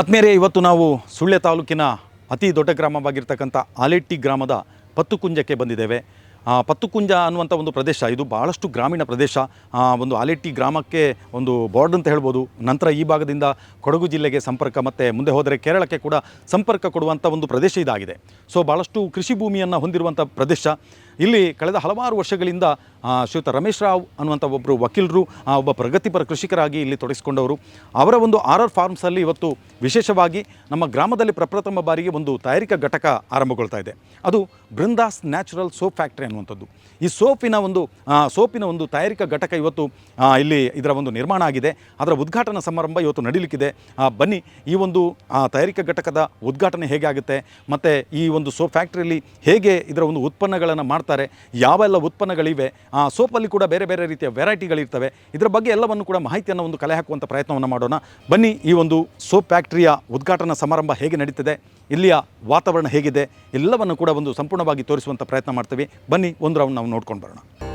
ಆತ್ಮೇರೆ ಇವತ್ತು ನಾವು ಸುಳ್ಯ ತಾಲೂಕಿನ ಅತಿ ದೊಡ್ಡ ಗ್ರಾಮವಾಗಿರ್ತಕ್ಕಂಥ ಆಲೆಟ್ಟಿ ಗ್ರಾಮದ ಪತ್ತುಕುಂಜಕ್ಕೆ ಬಂದಿದ್ದೇವೆ. ಪತ್ತುಕುಂಜ ಅನ್ನುವಂಥ ಒಂದು ಪ್ರದೇಶ, ಇದು ಭಾಳಷ್ಟು ಗ್ರಾಮೀಣ ಪ್ರದೇಶ. ಒಂದು ಆಲೆಟ್ಟಿ ಗ್ರಾಮಕ್ಕೆ ಒಂದು ಬಾರ್ಡ್ ಅಂತ ಹೇಳ್ಬೋದು. ನಂತರ ಈ ಭಾಗದಿಂದ ಕೊಡಗು ಜಿಲ್ಲೆಗೆ ಸಂಪರ್ಕ, ಮತ್ತು ಮುಂದೆ ಹೋದರೆ ಕೇರಳಕ್ಕೆ ಕೂಡ ಸಂಪರ್ಕ ಕೊಡುವಂಥ ಒಂದು ಪ್ರದೇಶ ಇದಾಗಿದೆ. ಸೊ ಭಾಳಷ್ಟು ಕೃಷಿ ಭೂಮಿಯನ್ನು ಹೊಂದಿರುವಂಥ ಪ್ರದೇಶ. ಇಲ್ಲಿ ಕಳೆದ ಹಲವಾರು ವರ್ಷಗಳಿಂದ ಶ್ರೀಯುತ ರಮೇಶ್ ರಾವ್ ಅನ್ನುವಂಥ ಒಬ್ಬರು ವಕೀಲರು ಒಬ್ಬ ಪ್ರಗತಿಪರ ಕೃಷಿಕರಾಗಿ ಇಲ್ಲಿ ತೊಡಗಿಸಿಕೊಂಡವರು. ಅವರ ಒಂದು ಆರ್ ಆರ್ ಫಾರ್ಮ್ಸಲ್ಲಿ ಇವತ್ತು ವಿಶೇಷವಾಗಿ ನಮ್ಮ ಗ್ರಾಮದಲ್ಲಿ ಪ್ರಪ್ರಥಮ ಬಾರಿಗೆ ಒಂದು ತಯಾರಿಕಾ ಘಟಕ ಆರಂಭಗೊಳ್ತಾ ಇದೆ. ಅದು ಬೃಂದಾಸ್ ನ್ಯಾಚುರಲ್ ಸೋಪ್ ಫ್ಯಾಕ್ಟ್ರಿ ಅನ್ನುವಂಥದ್ದು. ಈ ಸೋಪಿನ ಒಂದು ಸೋಪಿನ ಒಂದು ತಯಾರಿಕಾ ಘಟಕ ಇವತ್ತು ಇಲ್ಲಿ ಇದರ ಒಂದು ನಿರ್ಮಾಣ ಆಗಿದೆ. ಅದರ ಉದ್ಘಾಟನಾ ಸಮಾರಂಭ ಇವತ್ತು ನಡೀಲಿಕ್ಕಿದೆ. ಬನ್ನಿ, ಈ ಒಂದು ತಯಾರಿಕಾ ಘಟಕದ ಉದ್ಘಾಟನೆ ಹೇಗೆ ಆಗುತ್ತೆ, ಮತ್ತು ಈ ಒಂದು ಸೋಪ್ ಫ್ಯಾಕ್ಟ್ರಿಯಲ್ಲಿ ಹೇಗೆ ಇದರ ಒಂದು ಉತ್ಪನ್ನಗಳನ್ನು ಮಾಡ್ತಾರೆ, ಯಾವೆಲ್ಲ ಉತ್ಪನ್ನಗಳಿವೆ ಸೋಪಲ್ಲಿ ಕೂಡ ಬೇರೆ ಬೇರೆ ರೀತಿಯ ವೆರೈಟಿಗಳಿರ್ತವೆ. ಇದರ ಬಗ್ಗೆ ಎಲ್ಲವನ್ನು ಕೂಡ ಮಾಹಿತಿಯನ್ನು ಒಂದು ಕಲೆ ಹಾಕುವಂಥ ಪ್ರಯತ್ನವನ್ನು ಮಾಡೋಣ. ಬನ್ನಿ, ಈ ಒಂದು ಸೋಪ್ ಫ್ಯಾಕ್ಟ್ರಿಯ ಉದ್ಘಾಟನಾ ಸಮಾರಂಭ ಹೇಗೆ ನಡೀತದೆ, ಇಲ್ಲಿಯ ವಾತಾವರಣ ಹೇಗಿದೆ, ಎಲ್ಲವನ್ನು ಕೂಡ ಒಂದು ಸಂಪೂರ್ಣವಾಗಿ ತೋರಿಸುವಂಥ ಪ್ರಯತ್ನ ಮಾಡ್ತೀವಿ. ಬನ್ನಿ, ಒಂದು ರೌಂಡ್ ನಾವು ನೋಡ್ಕೊಂಡು ಬರೋಣ.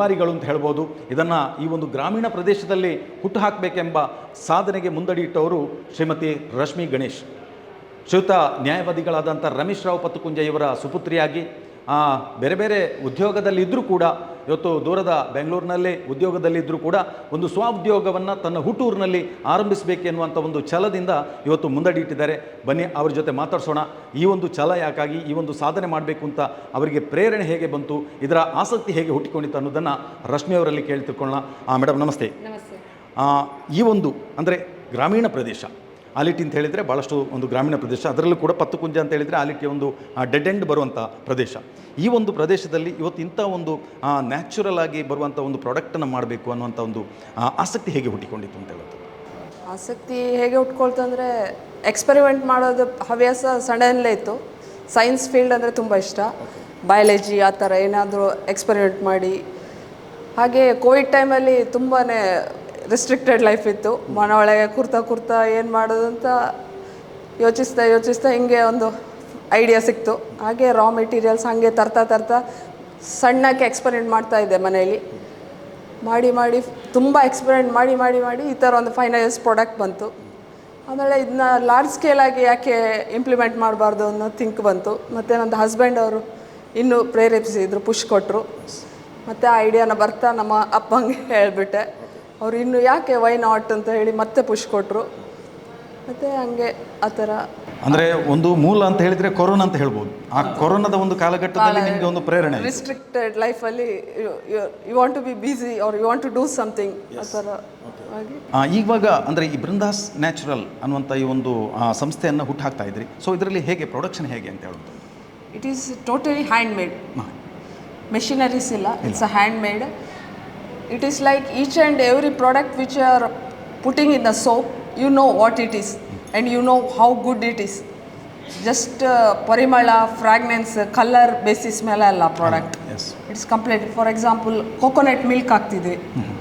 ಆ, ಅಂತ ಹೇಳ್ಬೋದು. ಇದನ್ನು ಈ ಒಂದು ಗ್ರಾಮೀಣ ಪ್ರದೇಶದಲ್ಲಿ ಹುಟ್ಟು ಹಾಕಬೇಕೆಂಬ ಸಾಧನೆಗೆ ಮುಂದಡಿಯಿಟ್ಟವರು ಶ್ರೀಮತಿ ರಶ್ಮಿ ಗಣೇಶ್. ಶ್ರೀಯುತ ನ್ಯಾಯವಾದಿಗಳಾದಂಥ ರಮೇಶ್ ರಾವ್ ಪತ್ತುಕುಂಜ ಇವರ ಸುಪುತ್ರಿಯಾಗಿ ಬೇರೆ ಬೇರೆ ಉದ್ಯೋಗದಲ್ಲಿದ್ದರೂ ಕೂಡ ಇವತ್ತು ದೂರದ ಬೆಂಗಳೂರಿನಲ್ಲಿ ಉದ್ಯೋಗದಲ್ಲಿದ್ದರೂ ಕೂಡ ಒಂದು ಸ್ವ ಉದ್ಯೋಗವನ್ನು ತನ್ನ ಹುಟ್ಟೂರಿನಲ್ಲಿ ಆರಂಭಿಸಬೇಕೆನ್ನುವಂಥ ಒಂದು ಛಲದಿಂದ ಇವತ್ತು ಮುಂದಡಿಟ್ಟಿದ್ದಾರೆ. ಬನ್ನಿ ಅವ್ರ ಜೊತೆ ಮಾತಾಡ್ಸೋಣ. ಈ ಒಂದು ಛಲ ಯಾಕಾಗಿ ಈ ಒಂದು ಸಾಧನೆ ಮಾಡಬೇಕು ಅಂತ ಅವರಿಗೆ ಪ್ರೇರಣೆ ಹೇಗೆ ಬಂತು ಇದರ ಆಸಕ್ತಿ ಹೇಗೆ ಹುಟ್ಟಿಕೊಂಡಿತ್ತು ಅನ್ನೋದನ್ನು ರಶ್ಮಿ ಅವರಲ್ಲಿ ಕೇಳಿ ತಿಳ್ಕೊಳ್ಳೋಣ ಮೇಡಮ್ ನಮಸ್ತೆ. ಈ ಒಂದು ಅಂದರೆ ಗ್ರಾಮೀಣ ಪ್ರದೇಶ ಆಲಿಟಿ ಅಂತ ಹೇಳಿದರೆ ಭಾಳಷ್ಟು ಒಂದು ಗ್ರಾಮೀಣ ಪ್ರದೇಶ. ಅದರಲ್ಲೂ ಕೂಡ ಪತ್ತುಕುಂಜ ಅಂತ ಹೇಳಿದರೆ ಆಲಿಟಿ ಒಂದು ಡೆಡ್ ಎಂಡ್ ಬರುವಂಥ ಪ್ರದೇಶ. ಈ ಒಂದು ಪ್ರದೇಶದಲ್ಲಿ ಇವತ್ತು ಇಂಥ ಒಂದು ನ್ಯಾಚುರಲ್ ಆಗಿ ಬರುವಂಥ ಒಂದು ಪ್ರಾಡಕ್ಟನ್ನು ಮಾಡಬೇಕು ಅನ್ನುವಂಥ ಒಂದು ಆಸಕ್ತಿ ಹೇಗೆ ಹುಟ್ಟಿಕೊಂಡಿತ್ತು ಅಂತ ಹೇಳುತ್ತೆ ಆಸಕ್ತಿ ಹೇಗೆ ಉಟ್ಕೊಳ್ತಂದರೆ ಎಕ್ಸ್ಪೆರಿಮೆಂಟ್ ಮಾಡೋದು ಹವ್ಯಾಸ ಸಡನ್ಲೇ ಇತ್ತು. ಸೈನ್ಸ್ ಫೀಲ್ಡ್ ಅಂದರೆ ತುಂಬ ಇಷ್ಟ. ಬಯಾಲಜಿ ಆ ಥರ ಏನಾದರೂ ಎಕ್ಸ್ಪೆರಿಮೆಂಟ್ ಮಾಡಿ. ಹಾಗೆ ಕೋವಿಡ್ ಟೈಮಲ್ಲಿ ತುಂಬಾ ರಿಸ್ಟ್ರಿಕ್ಟೆಡ್ ಲೈಫ್ ಇತ್ತು. ಮನೆ ಒಳಗೆ ಕುರ್ತಾ ಕುರ್ತಾ ಏನು ಮಾಡೋದು ಅಂತ ಯೋಚಿಸ್ತಾ ಯೋಚಿಸ್ತಾ ಹಿಂಗೆ ಒಂದು ಐಡಿಯಾ ಸಿಕ್ತು. ಹಾಗೆ ರಾ ಮೆಟೀರಿಯಲ್ಸ್ ಹಾಗೆ ತರ್ತಾ ತರ್ತಾ ಸಣ್ಣಕ್ಕೆ ಎಕ್ಸ್ಪೆರಿಮೆಂಟ್ ಮಾಡ್ತಾ ಇದ್ದೆ ಮನೆಯಲ್ಲಿ. ಮಾಡಿ ಮಾಡಿ ತುಂಬ ಎಕ್ಸ್ಪೆರಿಮೆಂಟ್ ಮಾಡಿ ಮಾಡಿ ಮಾಡಿ ಈ ಥರ ಒಂದು ಫೈನಲೈಸ್ ಪ್ರಾಡಕ್ಟ್ ಬಂತು. ಆಮೇಲೆ ಇದನ್ನ ಲಾರ್ಜ್ ಸ್ಕೇಲಾಗಿ ಯಾಕೆ ಇಂಪ್ಲಿಮೆಂಟ್ ಮಾಡಬಾರ್ದು ಅನ್ನೋ ಥಿಂಕ್ ಬಂತು. ಮತ್ತು ನನ್ನ ಹಸ್ಬೆಂಡ್ ಅವರು ಇನ್ನೂ ಪ್ರೇರೇಪಿಸಿದ್ರು ಪುಷ್ ಕೊಟ್ಟರು ಮತ್ತು ಆ ಐಡಿಯಾನ ಬರ್ತಾ ನಮ್ಮ ಅಪ್ಪಂಗೆ ಹೇಳಿಬಿಟ್ಟೆ. ಅವ್ರು ಇನ್ನು ಯಾಕೆ ವೈ ನಾಟ್ ಅಂತ ಹೇಳಿ ಮತ್ತೆ ಪುಷ್ ಕೊಟ್ಟರು ಮತ್ತು ಹಂಗೆ ಆ ಥರ ಅಂದರೆ ಒಂದು ಮೂಲ ಅಂತ ಹೇಳಿದರೆ ಕೊರೋನಾ ಅಂತ ಹೇಳ್ಬೋದು. ಆ ಕೊರೋನಾದ ಒಂದು ಕಾಲಘಟ್ಟದಲ್ಲಿ ನಿಮಗೆ ಒಂದು ಪ್ರೇರಣೆ. ರಿಸ್ಟ್ರಿಕ್ಟೆಡ್ ಲೈಫಲ್ಲಿ you want to be busy or you want to do something ಆ ಥರ ಇವಾಗ ಅಂದರೆ ಈ ಬೃಂದಾಸ್ ನ್ಯಾಚುರಲ್ ಅನ್ನುವಂಥ ಈ ಒಂದು ಸಂಸ್ಥೆಯನ್ನು ಹುಟ್ಟು ಹಾಕ್ತಾ ಇದ್ರಿ. ಸೊ ಇದರಲ್ಲಿ ಹೇಗೆ ಪ್ರೊಡಕ್ಷನ್ ಹೇಗೆ ಅಂತ ಹೇಳೋದು it is totally hand made machineries ಇಲ್ಲ. It's a hand made it is like each and every product which are putting in the soap you know what it is and you know how good it is just ಪರಿಮಳ fragrance colour basis ಮೇಲೆ ಅಲ್ಲ product it's complete for example coconut milk ಹಾಕ್ತಿದ್ವಿ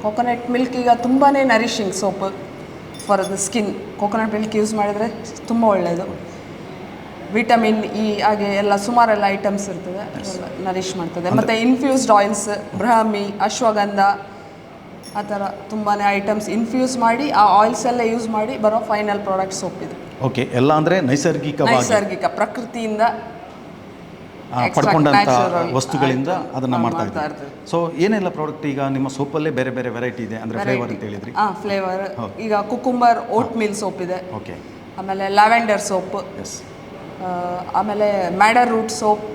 coconut milk ಈಗ ತುಂಬಾ nourishing soap for the skin coconut milk use ಮಾಡಿದರೆ ತುಂಬ ಒಳ್ಳೆಯದು vitamin E ಹಾಗೆ ಎಲ್ಲ ಸುಮಾರೆಲ್ಲ ಐಟಮ್ಸ್ ಇರ್ತದೆ. ನರಿಶ್ ಮಾಡ್ತದೆ. ಮತ್ತು ಇನ್ಫ್ಯೂಸ್ಡ್ ಆಯಿಲ್ಸ್ ಬ್ರಹ್ಮಿ ಅಶ್ವಗಂಧ ಆ ಥರ ತುಂಬಾ ಐಟಮ್ಸ್ ಇನ್ಫ್ಯೂಸ್ ಮಾಡಿ ಆ ಆಯಿಲ್ಸ್ ಎಲ್ಲ ಯೂಸ್ ಮಾಡಿ ಬರೋ ಫೈನಲ್ ಪ್ರಾಡಕ್ಟ್ ಸೋಪ್ ಇದು. ಓಕೆ ಎಲ್ಲ ಅಂದರೆ ನೈಸರ್ಗಿಕ ನೈಸರ್ಗಿಕ ಪ್ರಕೃತಿಯಿಂದ ಪಡ್ಕೊಂಡಂಥ ವಸ್ತುಗಳಿಂದ. ಅದನ್ನು ಮಾಡ್ತಾ ಇದ್ದಾರೆ ಇದ್ದೀವಿ ಸೊ ಏನೆಲ್ಲ ಪ್ರಾಡಕ್ಟ್ ಈಗ ನಿಮ್ಮ ಸೋಪಲ್ಲೇ ಬೇರೆ ಬೇರೆ ವೆರೈಟಿ ಇದೆ ಅಂದರೆ ಫ್ಲೇವರ್ ಅಂತ ಹೇಳಿದ್ರಿ? ಹಾಂ ಫ್ಲೇವರ್ ಈಗ ಕುಕುಂಬರ್ ಓಟ್ ಮಿಲ್ ಸೋಪ್ ಇದೆ. ಓಕೆ ಆಮೇಲೆ ಲ್ಯಾವೆಂಡರ್ ಸೋಪ್ ಎಸ್ ಆಮೇಲೆ madder root soap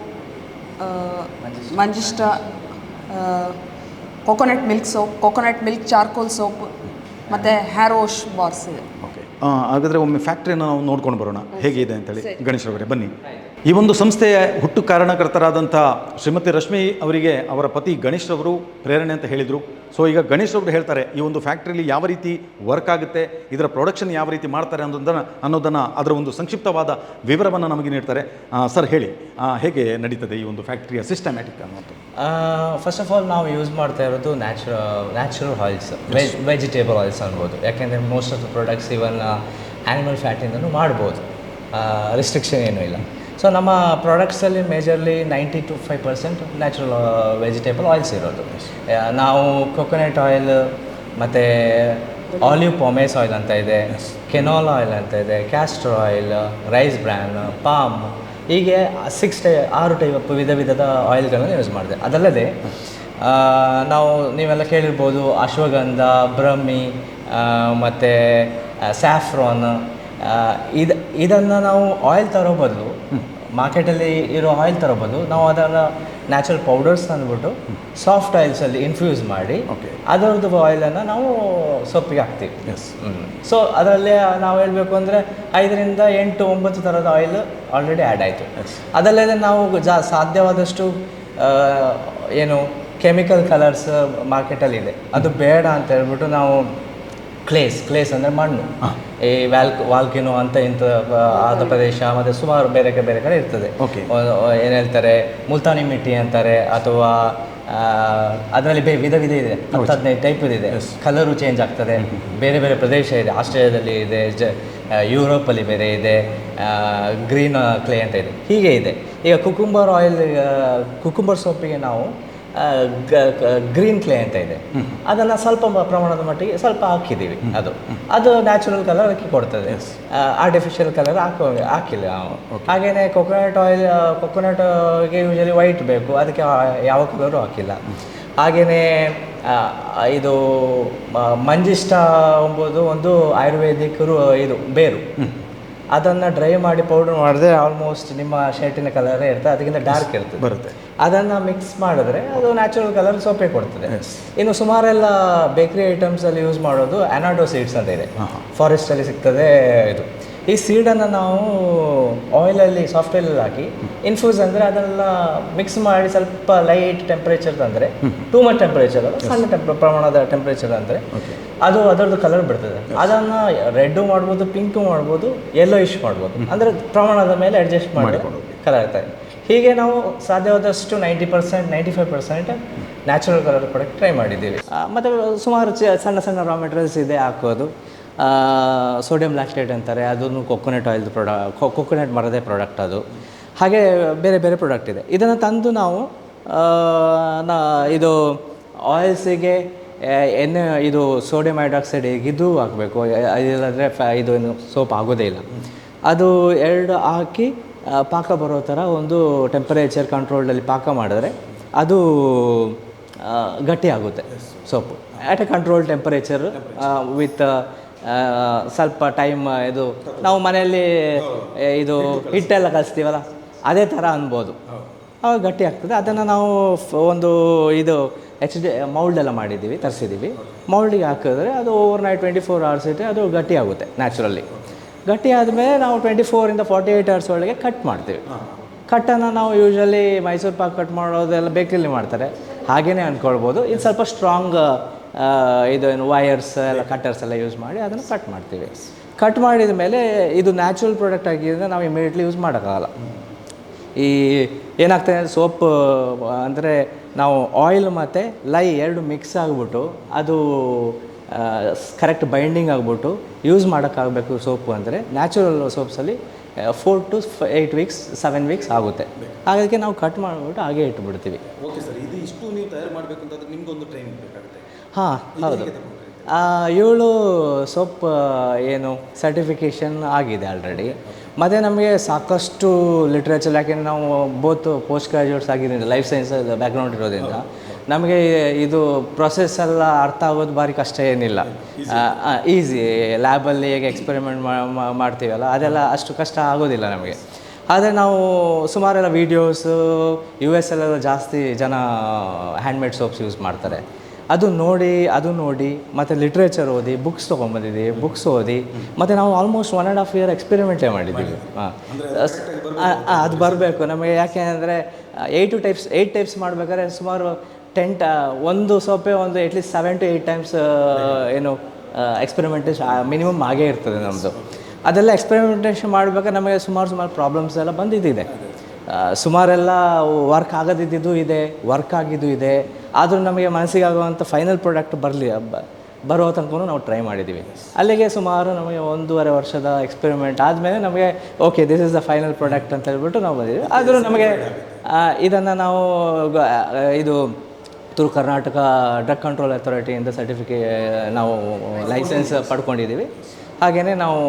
ಮಂಜಿಷ್ಟ coconut milk soap coconut milk charcoal soap ಮತ್ತು ಹ್ಯಾರ್ ವಾಶ್ ಬಾರ್ಸ್ ಇದೆ ಓಕೆ ಹಾಗಾದರೆ ಒಮ್ಮೆ ಫ್ಯಾಕ್ಟ್ರಿಯನ್ನು ನಾವು ನೋಡ್ಕೊಂಡು ಬರೋಣ. ಹೇಗಿದೆ ಅಂತೇಳಿ ಗಣೇಶ್ ಅವರೇ ಬನ್ನಿ. ಈ ಒಂದು ಸಂಸ್ಥೆಯ ಹುಟ್ಟು ಕಾರಣಕರ್ತರಾದಂಥ ಶ್ರೀಮತಿ ರಶ್ಮಿ ಅವರಿಗೆ ಅವರ ಪತಿ ಗಣೇಶ್ ಅವರು ಪ್ರೇರಣೆ ಅಂತ ಹೇಳಿದರು. ಸೊ ಈಗ ಗಣೇಶ್ ಅವರು ಹೇಳ್ತಾರೆ ಈ ಒಂದು ಫ್ಯಾಕ್ಟ್ರಿಲಿ ಯಾವ ರೀತಿ ವರ್ಕ್ ಆಗುತ್ತೆ ಇದರ ಪ್ರೊಡಕ್ಷನ್ ಯಾವ ರೀತಿ ಮಾಡ್ತಾರೆ ಅನ್ನೋದನ್ನು ಅನ್ನೋದನ್ನು ಅದರ ಒಂದು ಸಂಕ್ಷಿಪ್ತವಾದ ವಿವರವನ್ನು ನಮಗೆ ನೀಡ್ತಾರೆ. ಸರ್ ಹೇಳಿ ಹೇಗೆ ನಡೀತದೆ ಈ ಒಂದು ಫ್ಯಾಕ್ಟ್ರಿಯ ಸಿಸ್ಟಮ್ಯಾಟಿಕ್ ಅನ್ನೋದು? ಫಸ್ಟ್ ಆಫ್ ಆಲ್ ನಾವು ಯೂಸ್ ಮಾಡ್ತಾ ಇರೋದು natural natural oils veg vegetable oils ಅನ್ಬೋದು. ಯಾಕೆಂದರೆ most of the products even animal ಫ್ಯಾಟಿಂದನೂ ಮಾಡ್ಬೋದು. ರಿಸ್ಟ್ರಿಕ್ಷನ್ ಏನೂ ಇಲ್ಲ. ಸೊ ನಮ್ಮ ಪ್ರಾಡಕ್ಟ್ಸಲ್ಲಿ majorly ninety to five percent natural vegetable oils ಇರೋದು. ಆ, ನಾವು ಕೊಕೊನೆಟ್ ಆಯಿಲ್ ಮತ್ತು ಆಲಿವ್ ಪೊಮೇಸ್ ಆಯಿಲ್ ಅಂತ ಇದೆ. ಕೆನಾಲ್ ಆಯಿಲ್ ಅಂತ ಇದೆ castor oil rice bran palm ಹೀಗೆ ಸಿಕ್ಸ್ ಟೈ ಆರು ಟೈಪ್ ವಿಧ ವಿಧದ ಆಯಿಲ್ಗಳನ್ನು ಯೂಸ್ ಮಾಡಿದೆ. ಅದಲ್ಲದೆ ನಾವು ನೀವೆಲ್ಲ ಕೇಳಿರ್ಬೋದು ಅಶ್ವಗಂಧ ಬ್ರಹ್ಮಿ ಮತ್ತು ಸ್ಯಾಫ್ರಾನ್ ಇದು ಇದನ್ನು ನಾವು ಆಯಿಲ್ ತರೋ ಬದಲು ಮಾರ್ಕೆಟಲ್ಲಿ ಇರೋ ಆಯಿಲ್ ತರೋ ಬದಲು ನಾವು ಅದನ್ನು ನ್ಯಾಚುರಲ್ ಪೌಡರ್ಸ್ ಅಂದ್ಬಿಟ್ಟು ಸಾಫ್ಟ್ ಆಯಿಲ್ಸಲ್ಲಿ ಇನ್ಫ್ಯೂಸ್ ಮಾಡಿ. ಅದರದ್ದು ಆಯಿಲನ್ನು ನಾವು ಸೊಪ್ಪಿಗೆ ಹಾಕ್ತೀವಿ. ಎಸ್ ಸೊ ಅದರಲ್ಲಿ ನಾವು ಹೇಳಬೇಕು ಅಂದರೆ ಐದರಿಂದ ಎಂಟು ಒಂಬತ್ತು ಥರದ ಆಯಿಲ್ ಆಲ್ರೆಡಿ ಆ್ಯಡ್ ಆಯಿತು. ಅದಲ್ಲದೆ ನಾವು ಜಾ ಸಾಧ್ಯವಾದಷ್ಟು ಏನು ಕೆಮಿಕಲ್ ಕಲರ್ಸ್ ಮಾರ್ಕೆಟಲ್ಲಿ ಇದೆ ಅದು ಬೇಡ ಅಂತ ಹೇಳ್ಬಿಟ್ಟು ನಾವು ಕ್ಲೇಸ್ ಕ್ಲೇಸ್ ಅಂದರೆ ಮಣ್ಣು. ಈ ವ್ಯಾಲ್ಕ್ ವಾಲ್ಕಿನೋ ಅಂತ ಇಂಥ ಆದ ಪ್ರದೇಶ ಮತ್ತು ಸುಮಾರು ಬೇರೆ ಕಡೆ ಬೇರೆ ಕಡೆ ಇರ್ತದೆ. ಓಕೆ. ಏನು ಹೇಳ್ತಾರೆ? ಮುಲ್ತಾನಿ ಮಿಟ್ಟಿ ಅಂತಾರೆ ಅಥವಾ ಅದರಲ್ಲಿ ಬೇರೆ ವಿಧ ವಿಧ ಇದೆ. ಹತ್ತು ಹದಿನೈದು ಟೈಪ್ ಇದೆ. ಕಲರು ಚೇಂಜ್ ಆಗ್ತದೆ. ಬೇರೆ ಬೇರೆ ಪ್ರದೇಶ ಇದೆ. ಆಸ್ಟ್ರೇಲಿಯಾದಲ್ಲಿ ಇದೆ ಜ ಯುರೋಪಲ್ಲಿ ಬೇರೆ ಇದೆ ಗ್ರೀನ್ ಕ್ಲೇ ಅಂತ ಇದೆ. ಹೀಗೆ ಇದೆ. ಈಗ ಕುಕುಂಬರ್ ಆಯಿಲ್ ಕುಕುಂಬರ್ ಸೊಪ್ಪಿಗೆ ನಾವು ಗ್ರೀನ್ ಕ್ಲೇ ಅಂತ ಇದೆ. ಅದನ್ನು ಸ್ವಲ್ಪ ಪ್ರಮಾಣದ ಮಟ್ಟಿಗೆ ಸ್ವಲ್ಪ ಹಾಕಿದ್ದೀವಿ ಅದು. ಅದು ನ್ಯಾಚುರಲ್ ಕಲರ್ ಅದಕ್ಕೆ ಕೊಡ್ತದೆ. ಆರ್ಟಿಫಿಷಿಯಲ್ ಕಲರ್ ಹಾಕೋ ಹಾಕಿಲ್ಲ ನಾವು. ಹಾಗೆಯೇ ಕೊಕೊನಟ್ ಆಯಿಲ್ ಕೊಕೊನಟ್ಗೆ ಯೂಶಲಿ ವೈಟ್ ಬೇಕು. ಅದಕ್ಕೆ ಯಾವ ಕಲರು ಹಾಕಿಲ್ಲ. ಹಾಗೆಯೇ ಇದು ಮಂಜಿಷ್ಟ ಎಂಬುದು ಒಂದು ಆಯುರ್ವೇದಿಕ್ ರು- ಇದು ಬೇರು. ಅದನ್ನು ಡ್ರೈ ಮಾಡಿ ಪೌಡರ್ ಮಾಡಿದ್ರೆ ಆಲ್ಮೋಸ್ಟ್ ನಿಮ್ಮ ಶರ್ಟಿನ ಕಲರೇ ಇರ್ತದೆ. ಅದಕ್ಕಿಂತ ಡಾರ್ಕ್ ಇರ್ತದೆ. ಬರುತ್ತೆ. ಅದನ್ನು ಮಿಕ್ಸ್ ಮಾಡಿದ್ರೆ ಅದು ನ್ಯಾಚುರಲ್ ಕಲರ್ ಸೊಪ್ಪೆ ಕೊಡ್ತದೆ. ಇನ್ನು ಸುಮಾರೆಲ್ಲ ಬೇಕರಿ ಐಟಮ್ಸಲ್ಲಿ ಯೂಸ್ ಮಾಡೋದು ಅನಾಡೋ ಸೀಡ್ಸ್ ಅಂತ ಇದೆ. ಫಾರೆಸ್ಟಲ್ಲಿ ಸಿಗ್ತದೆ ಇದು. ಈ ಸೀಡನ್ನು ನಾವು ಆಯಿಲಲ್ಲಿ ಸಾಫ್ಟ್ ಆಯಿಲಲ್ಲಿ ಹಾಕಿ ಇನ್ಫ್ಯೂಸ್ ಅಂದರೆ ಅದನ್ನೆಲ್ಲ ಮಿಕ್ಸ್ ಮಾಡಿ ಸ್ವಲ್ಪ ಲೈಟ್ ಟೆಂಪ್ರೇಚರ್ ತಂದರೆ ಟೂ ಮಚ್ ಟೆಂಪ್ರೇಚರ್ ಸಣ್ಣ ಟೆಂಪ್ ಪ್ರಮಾಣದ ಟೆಂಪ್ರೇಚರ್ ಅಂದರೆ ಅದು ಅದರದ್ದು ಕಲರ್ ಬಿಡ್ತದೆ. ಅದನ್ನು ರೆಡ್ಡು ಮಾಡ್ಬೋದು ಪಿಂಕು ಮಾಡ್ಬೋದು ಯೆಲ್ಲೋ ಇಶ್ ಮಾಡ್ಬೋದು ಅಂದರೆ ಪ್ರಮಾಣದ ಮೇಲೆ ಅಡ್ಜಸ್ಟ್ ಮಾಡಿ ಕಲರ್ ಇರ್ತದೆ ಹೀಗೆ ನಾವು ಸಾಧ್ಯವಾದಷ್ಟು ninety percent ninety five percent natural colour product try ಮಾಡಿದ್ದೀವಿ ಮತ್ತು ಸುಮಾರು ಚ- ಸಣ್ಣ ಸಣ್ಣ ರಾ ಮೆಟೀರಿಯಲ್ಸ್ ಇದೆ ಹಾಕೋದು. ಸೋಡಿಯಂ ಲ್ಯಾಕ್ಟೇಟ್ ಅಂತಾರೆ, ಅದನ್ನು ಕೊಕೊನೆಟ್ ಆಯಿಲ್ದು ಪ್ರಾಡ ಕೊಕೊನಟ್ ಮರದೇ ಪ್ರಾಡಕ್ಟ್ ಅದು. ಹಾಗೆ ಬೇರೆ ಬೇರೆ ಪ್ರಾಡಕ್ಟ್ ಇದೆ. ಇದನ್ನು ತಂದು ನಾವು ನಾ, ಇದು ಆಯಿಲ್ಸಿಗೆ ಎಣ್ಣೆ, ಇದು ಸೋಡಿಯಂ ಹೈಡ್ರಾಕ್ಸೈಡ್ ಇದು ಹಾಕಬೇಕು ಇಲ್ಲಂದರೆ ಫ್ಯಾ ಇದು ಸೋಪ್ ಆಗೋದೇ ಇಲ್ಲ. ಅದು ಎರಡು ಹಾಕಿ ಪಾಕ ಬರೋ ಥರ ಒಂದು ಟೆಂಪರೇಚರ್ ಕಂಟ್ರೋಲ್ಡಲ್ಲಿ ಪಾಕ ಮಾಡಿದ್ರೆ ಅದು ಗಟ್ಟಿಯಾಗುತ್ತೆ ಗಟ್ಟಿ ಆಗುತ್ತೆ soap at a control temperature with ಸ್ವಲ್ಪ ಟೈಮ್ ಇದು ನಾವು ಮನೆಯಲ್ಲಿ ಇದು ಹಿಟ್ಟೆಲ್ಲ ಕಲಿಸ್ತೀವಲ್ಲ ಅದೇ ಥರ ಅನ್ಬೋದು. ಅವಾಗ ಗಟ್ಟಿ ಆಗ್ತದೆ. ಅದನ್ನು ನಾವು ಫ- ಒಂದು ಇದು ಎಚ್ ಡಿ ಮೌಲ್ಡೆಲ್ಲ ಮಾಡಿದ್ದೀವಿ ತರಿಸಿದ್ದೀವಿ. ಮೌಲ್ಡಿಗೆ ಹಾಕಿದ್ರೆ ಅದು overnight twenty four hours ಇಟ್ಟರೆ ಅದು ಗಟ್ಟಿ ಆಗುತ್ತೆ ನ್ಯಾಚುರಲಿ ಗಟ್ಟಿ ಆದಮೇಲೆ ನಾವು ಟ್ವೆಂಟಿ ಫೋರಿಂದ ಫಾರ್ಟಿ ಏಯ್ಟ್ ಅವರ್ಸ್ ಒಳಗೆ ಕಟ್ ಮಾಡ್ತೀವಿ. ಕಟ್ಟನ್ನು ನಾವು ಯೂಶಲಿ ಮೈಸೂರು ಪಾಕ್ ಕಟ್ ಮಾಡೋದೆಲ್ಲ ಬೇಕರಿಲಿ ಮಾಡ್ತಾರೆ. ಹಾಗೇ ಅಂದ್ಕೊಳ್ಬೋದು ಇದು ಸ್ವಲ್ಪ ಸ್ಟ್ರಾಂಗ್ ಇದು ಏನು ವಯರ್ಸ್ ಎಲ್ಲ ಕಟ್ಟರ್ಸ್ ಎಲ್ಲ ಯೂಸ್ ಮಾಡಿ ಅದನ್ನು ಕಟ್ ಮಾಡ್ತೀವಿ. ಕಟ್ ಮಾಡಿದ ಮೇಲೆ ಇದು ನ್ಯಾಚುರಲ್ ಪ್ರಾಡಕ್ಟ್ ಆಗಿದ್ದರೆ ನಾವು ಇಮಿಡಿಯೇಟ್ಲಿ ಯೂಸ್ ಮಾಡೋಕ್ಕಾಗಲ್ಲ. ಈ ಏನಾಗ್ತದೆ ಸೋಪ್ ಅಂದರೆ ನಾವು ಆಯಿಲ್ ಮತ್ತು ಲೈ ಎರಡು ಮಿಕ್ಸ್ ಆಗಿಬಿಟ್ಟು ಅದು ಕರೆಕ್ಟ್ ಬೈಂಡಿಂಗ್ ಆಗಿಬಿಟ್ಟು ಯೂಸ್ ಮಾಡೋಕ್ಕಾಗಬೇಕು ಸೋಪು ಅಂದರೆ ನ್ಯಾಚುರಲ್ ಸೋಪ್ಸಲ್ಲಿ four to eight weeks seven weeks ಆಗುತ್ತೆ. ಹಾಗಾಗಿ ನಾವು ಕಟ್ ಮಾಡಿಬಿಟ್ಟು ಹಾಗೆ ಇಟ್ಬಿಡ್ತೀವಿ. ಓಕೆ ಸರ್ ಇದು ಇಷ್ಟು ನೀವು ತಯಾರು ಮಾಡಬೇಕು ಅಂತಂದ್ರೆ ನಿಮಗೊಂದು ಟ್ರೈನಿಂಗ್ ಬೇಕಾಗುತ್ತೆ. ಹಾಂ ಹೌದು. ಏಳು ಸೋಪ್ ಏನು ಸರ್ಟಿಫಿಕೇಷನ್ ಆಗಿದೆ ಆಲ್ರೆಡಿ ಮತ್ತು ನಮಗೆ ಸಾಕಷ್ಟು ಲಿಟ್ರೇಚರ್ ಯಾಕೆಂದರೆ ನಾವು ಬೋತ್ ಪೋಸ್ಟ್ ಗ್ರಾಜುಯೇಟ್ಸ್ ಆಗಿದ್ದರಿಂದ ಲೈಫ್ ಸೈನ್ಸ್ ಬ್ಯಾಕ್ಗ್ರೌಂಡ್ ಇರೋದ್ರಿಂದ ನಮಗೆ ಇದು ಪ್ರೊಸೆಸ್ ಎಲ್ಲ ಅರ್ಥ ಆಗೋದು ಭಾರಿ ಕಷ್ಟ ಏನಿಲ್ಲ. ಈಸಿ ಲ್ಯಾಬಲ್ಲಿ ಹೇಗೆ ಎಕ್ಸ್ಪೆರಿಮೆಂಟ್ ಮಾಡ್ತೀವಲ್ಲ ಅದೆಲ್ಲ ಅಷ್ಟು ಕಷ್ಟ ಆಗೋದಿಲ್ಲ ನಮಗೆ. ಆದರೆ ನಾವು ಸುಮಾರೆಲ್ಲ ವೀಡಿಯೋಸು ಯು ಎಸ್ ಅಲ್ಲೆಲ್ಲ ಜಾಸ್ತಿ ಜನ ಹ್ಯಾಂಡ್ಮೇಡ್ ಸೋಪ್ಸ್ ಯೂಸ್ ಮಾಡ್ತಾರೆ. ಅದು ನೋಡಿ ಅದು ನೋಡಿ ಮತ್ತು ಲಿಟ್ರೇಚರ್ ಓದಿ ಬುಕ್ಸ್ ತೊಗೊಂಬಂದಿದ್ದೀವಿ ಬುಕ್ಸ್ ಓದಿ ಮತ್ತು ನಾವು almost one and half year ಎಕ್ಸ್ಪೆರಿಮೆಂಟೇ ಮಾಡಿದ್ದೀವಿ. ಹಾಂ. ಅದು ಬರಬೇಕು. ನಮಗೆ ಯಾಕೆ ಅಂದರೆ ಏಯ್ಟು ಟೈಪ್ಸ್ ಏಯ್ಟ್ ಟೈಪ್ಸ್ ಮಾಡಬೇಕಾದ್ರೆ ಸುಮಾರು ಟೆನ್ ಟ ಒಂದು ಸೋಪೆ ಒಂದು at least seven to eight times ಏನು ಎಕ್ಸ್ಪೆರಿಮೆಂಟೇಷನ್ ಮಿನಿಮಮ್ ಆಗೇ ಇರ್ತದೆ ನಮ್ಮದು ಅದೆಲ್ಲ ಎಕ್ಸ್ಪೆರಿಮೆಂಟೇಷನ್ ಮಾಡಬೇಕಾದ್ರೆ ನಮಗೆ ಸುಮಾರು ಸುಮಾರು ಪ್ರಾಬ್ಲಮ್ಸ್ ಎಲ್ಲ ಬಂದಿದ್ದಿದೆ. ಸುಮಾರೆಲ್ಲ ವರ್ಕ್ ಆಗದಿದ್ದು ಇದೆ ವರ್ಕ್ ಆಗಿದ್ದು ಇದೆ. ಆದರೂ ನಮಗೆ ಮನಸ್ಸಿಗೆ ಆಗುವಂಥ ಫೈನಲ್ ಪ್ರಾಡಕ್ಟ್ ಬರಲಿ ಬರೋ ತನಕ ನಾವು ಟ್ರೈ ಮಾಡಿದ್ದೀವಿ. ಅಲ್ಲಿಗೆ ಸುಮಾರು ನಮಗೆ ಒಂದೂವರೆ ವರ್ಷದ ಎಕ್ಸ್ಪೆರಿಮೆಂಟ್ ಆದಮೇಲೆ ನಮಗೆ okay this is the final product ಅಂತ ಹೇಳ್ಬಿಟ್ಟು ನಾವು ಬಂದಿದ್ದೀವಿ. ಆದರೂ ನಮಗೆ ಇದನ್ನು ನಾವು ಇದು ಥ್ರೂ ಕರ್ನಾಟಕ ಡ್ರಗ್ ಕಂಟ್ರೋಲ್ ಅಥಾರಿಟಿಯಿಂದ ಸರ್ಟಿಫಿಕೇ ನಾವು ಲೈಸೆನ್ಸ್ ಪಡ್ಕೊಂಡಿದ್ದೀವಿ. ಹಾಗೇ ನಾವು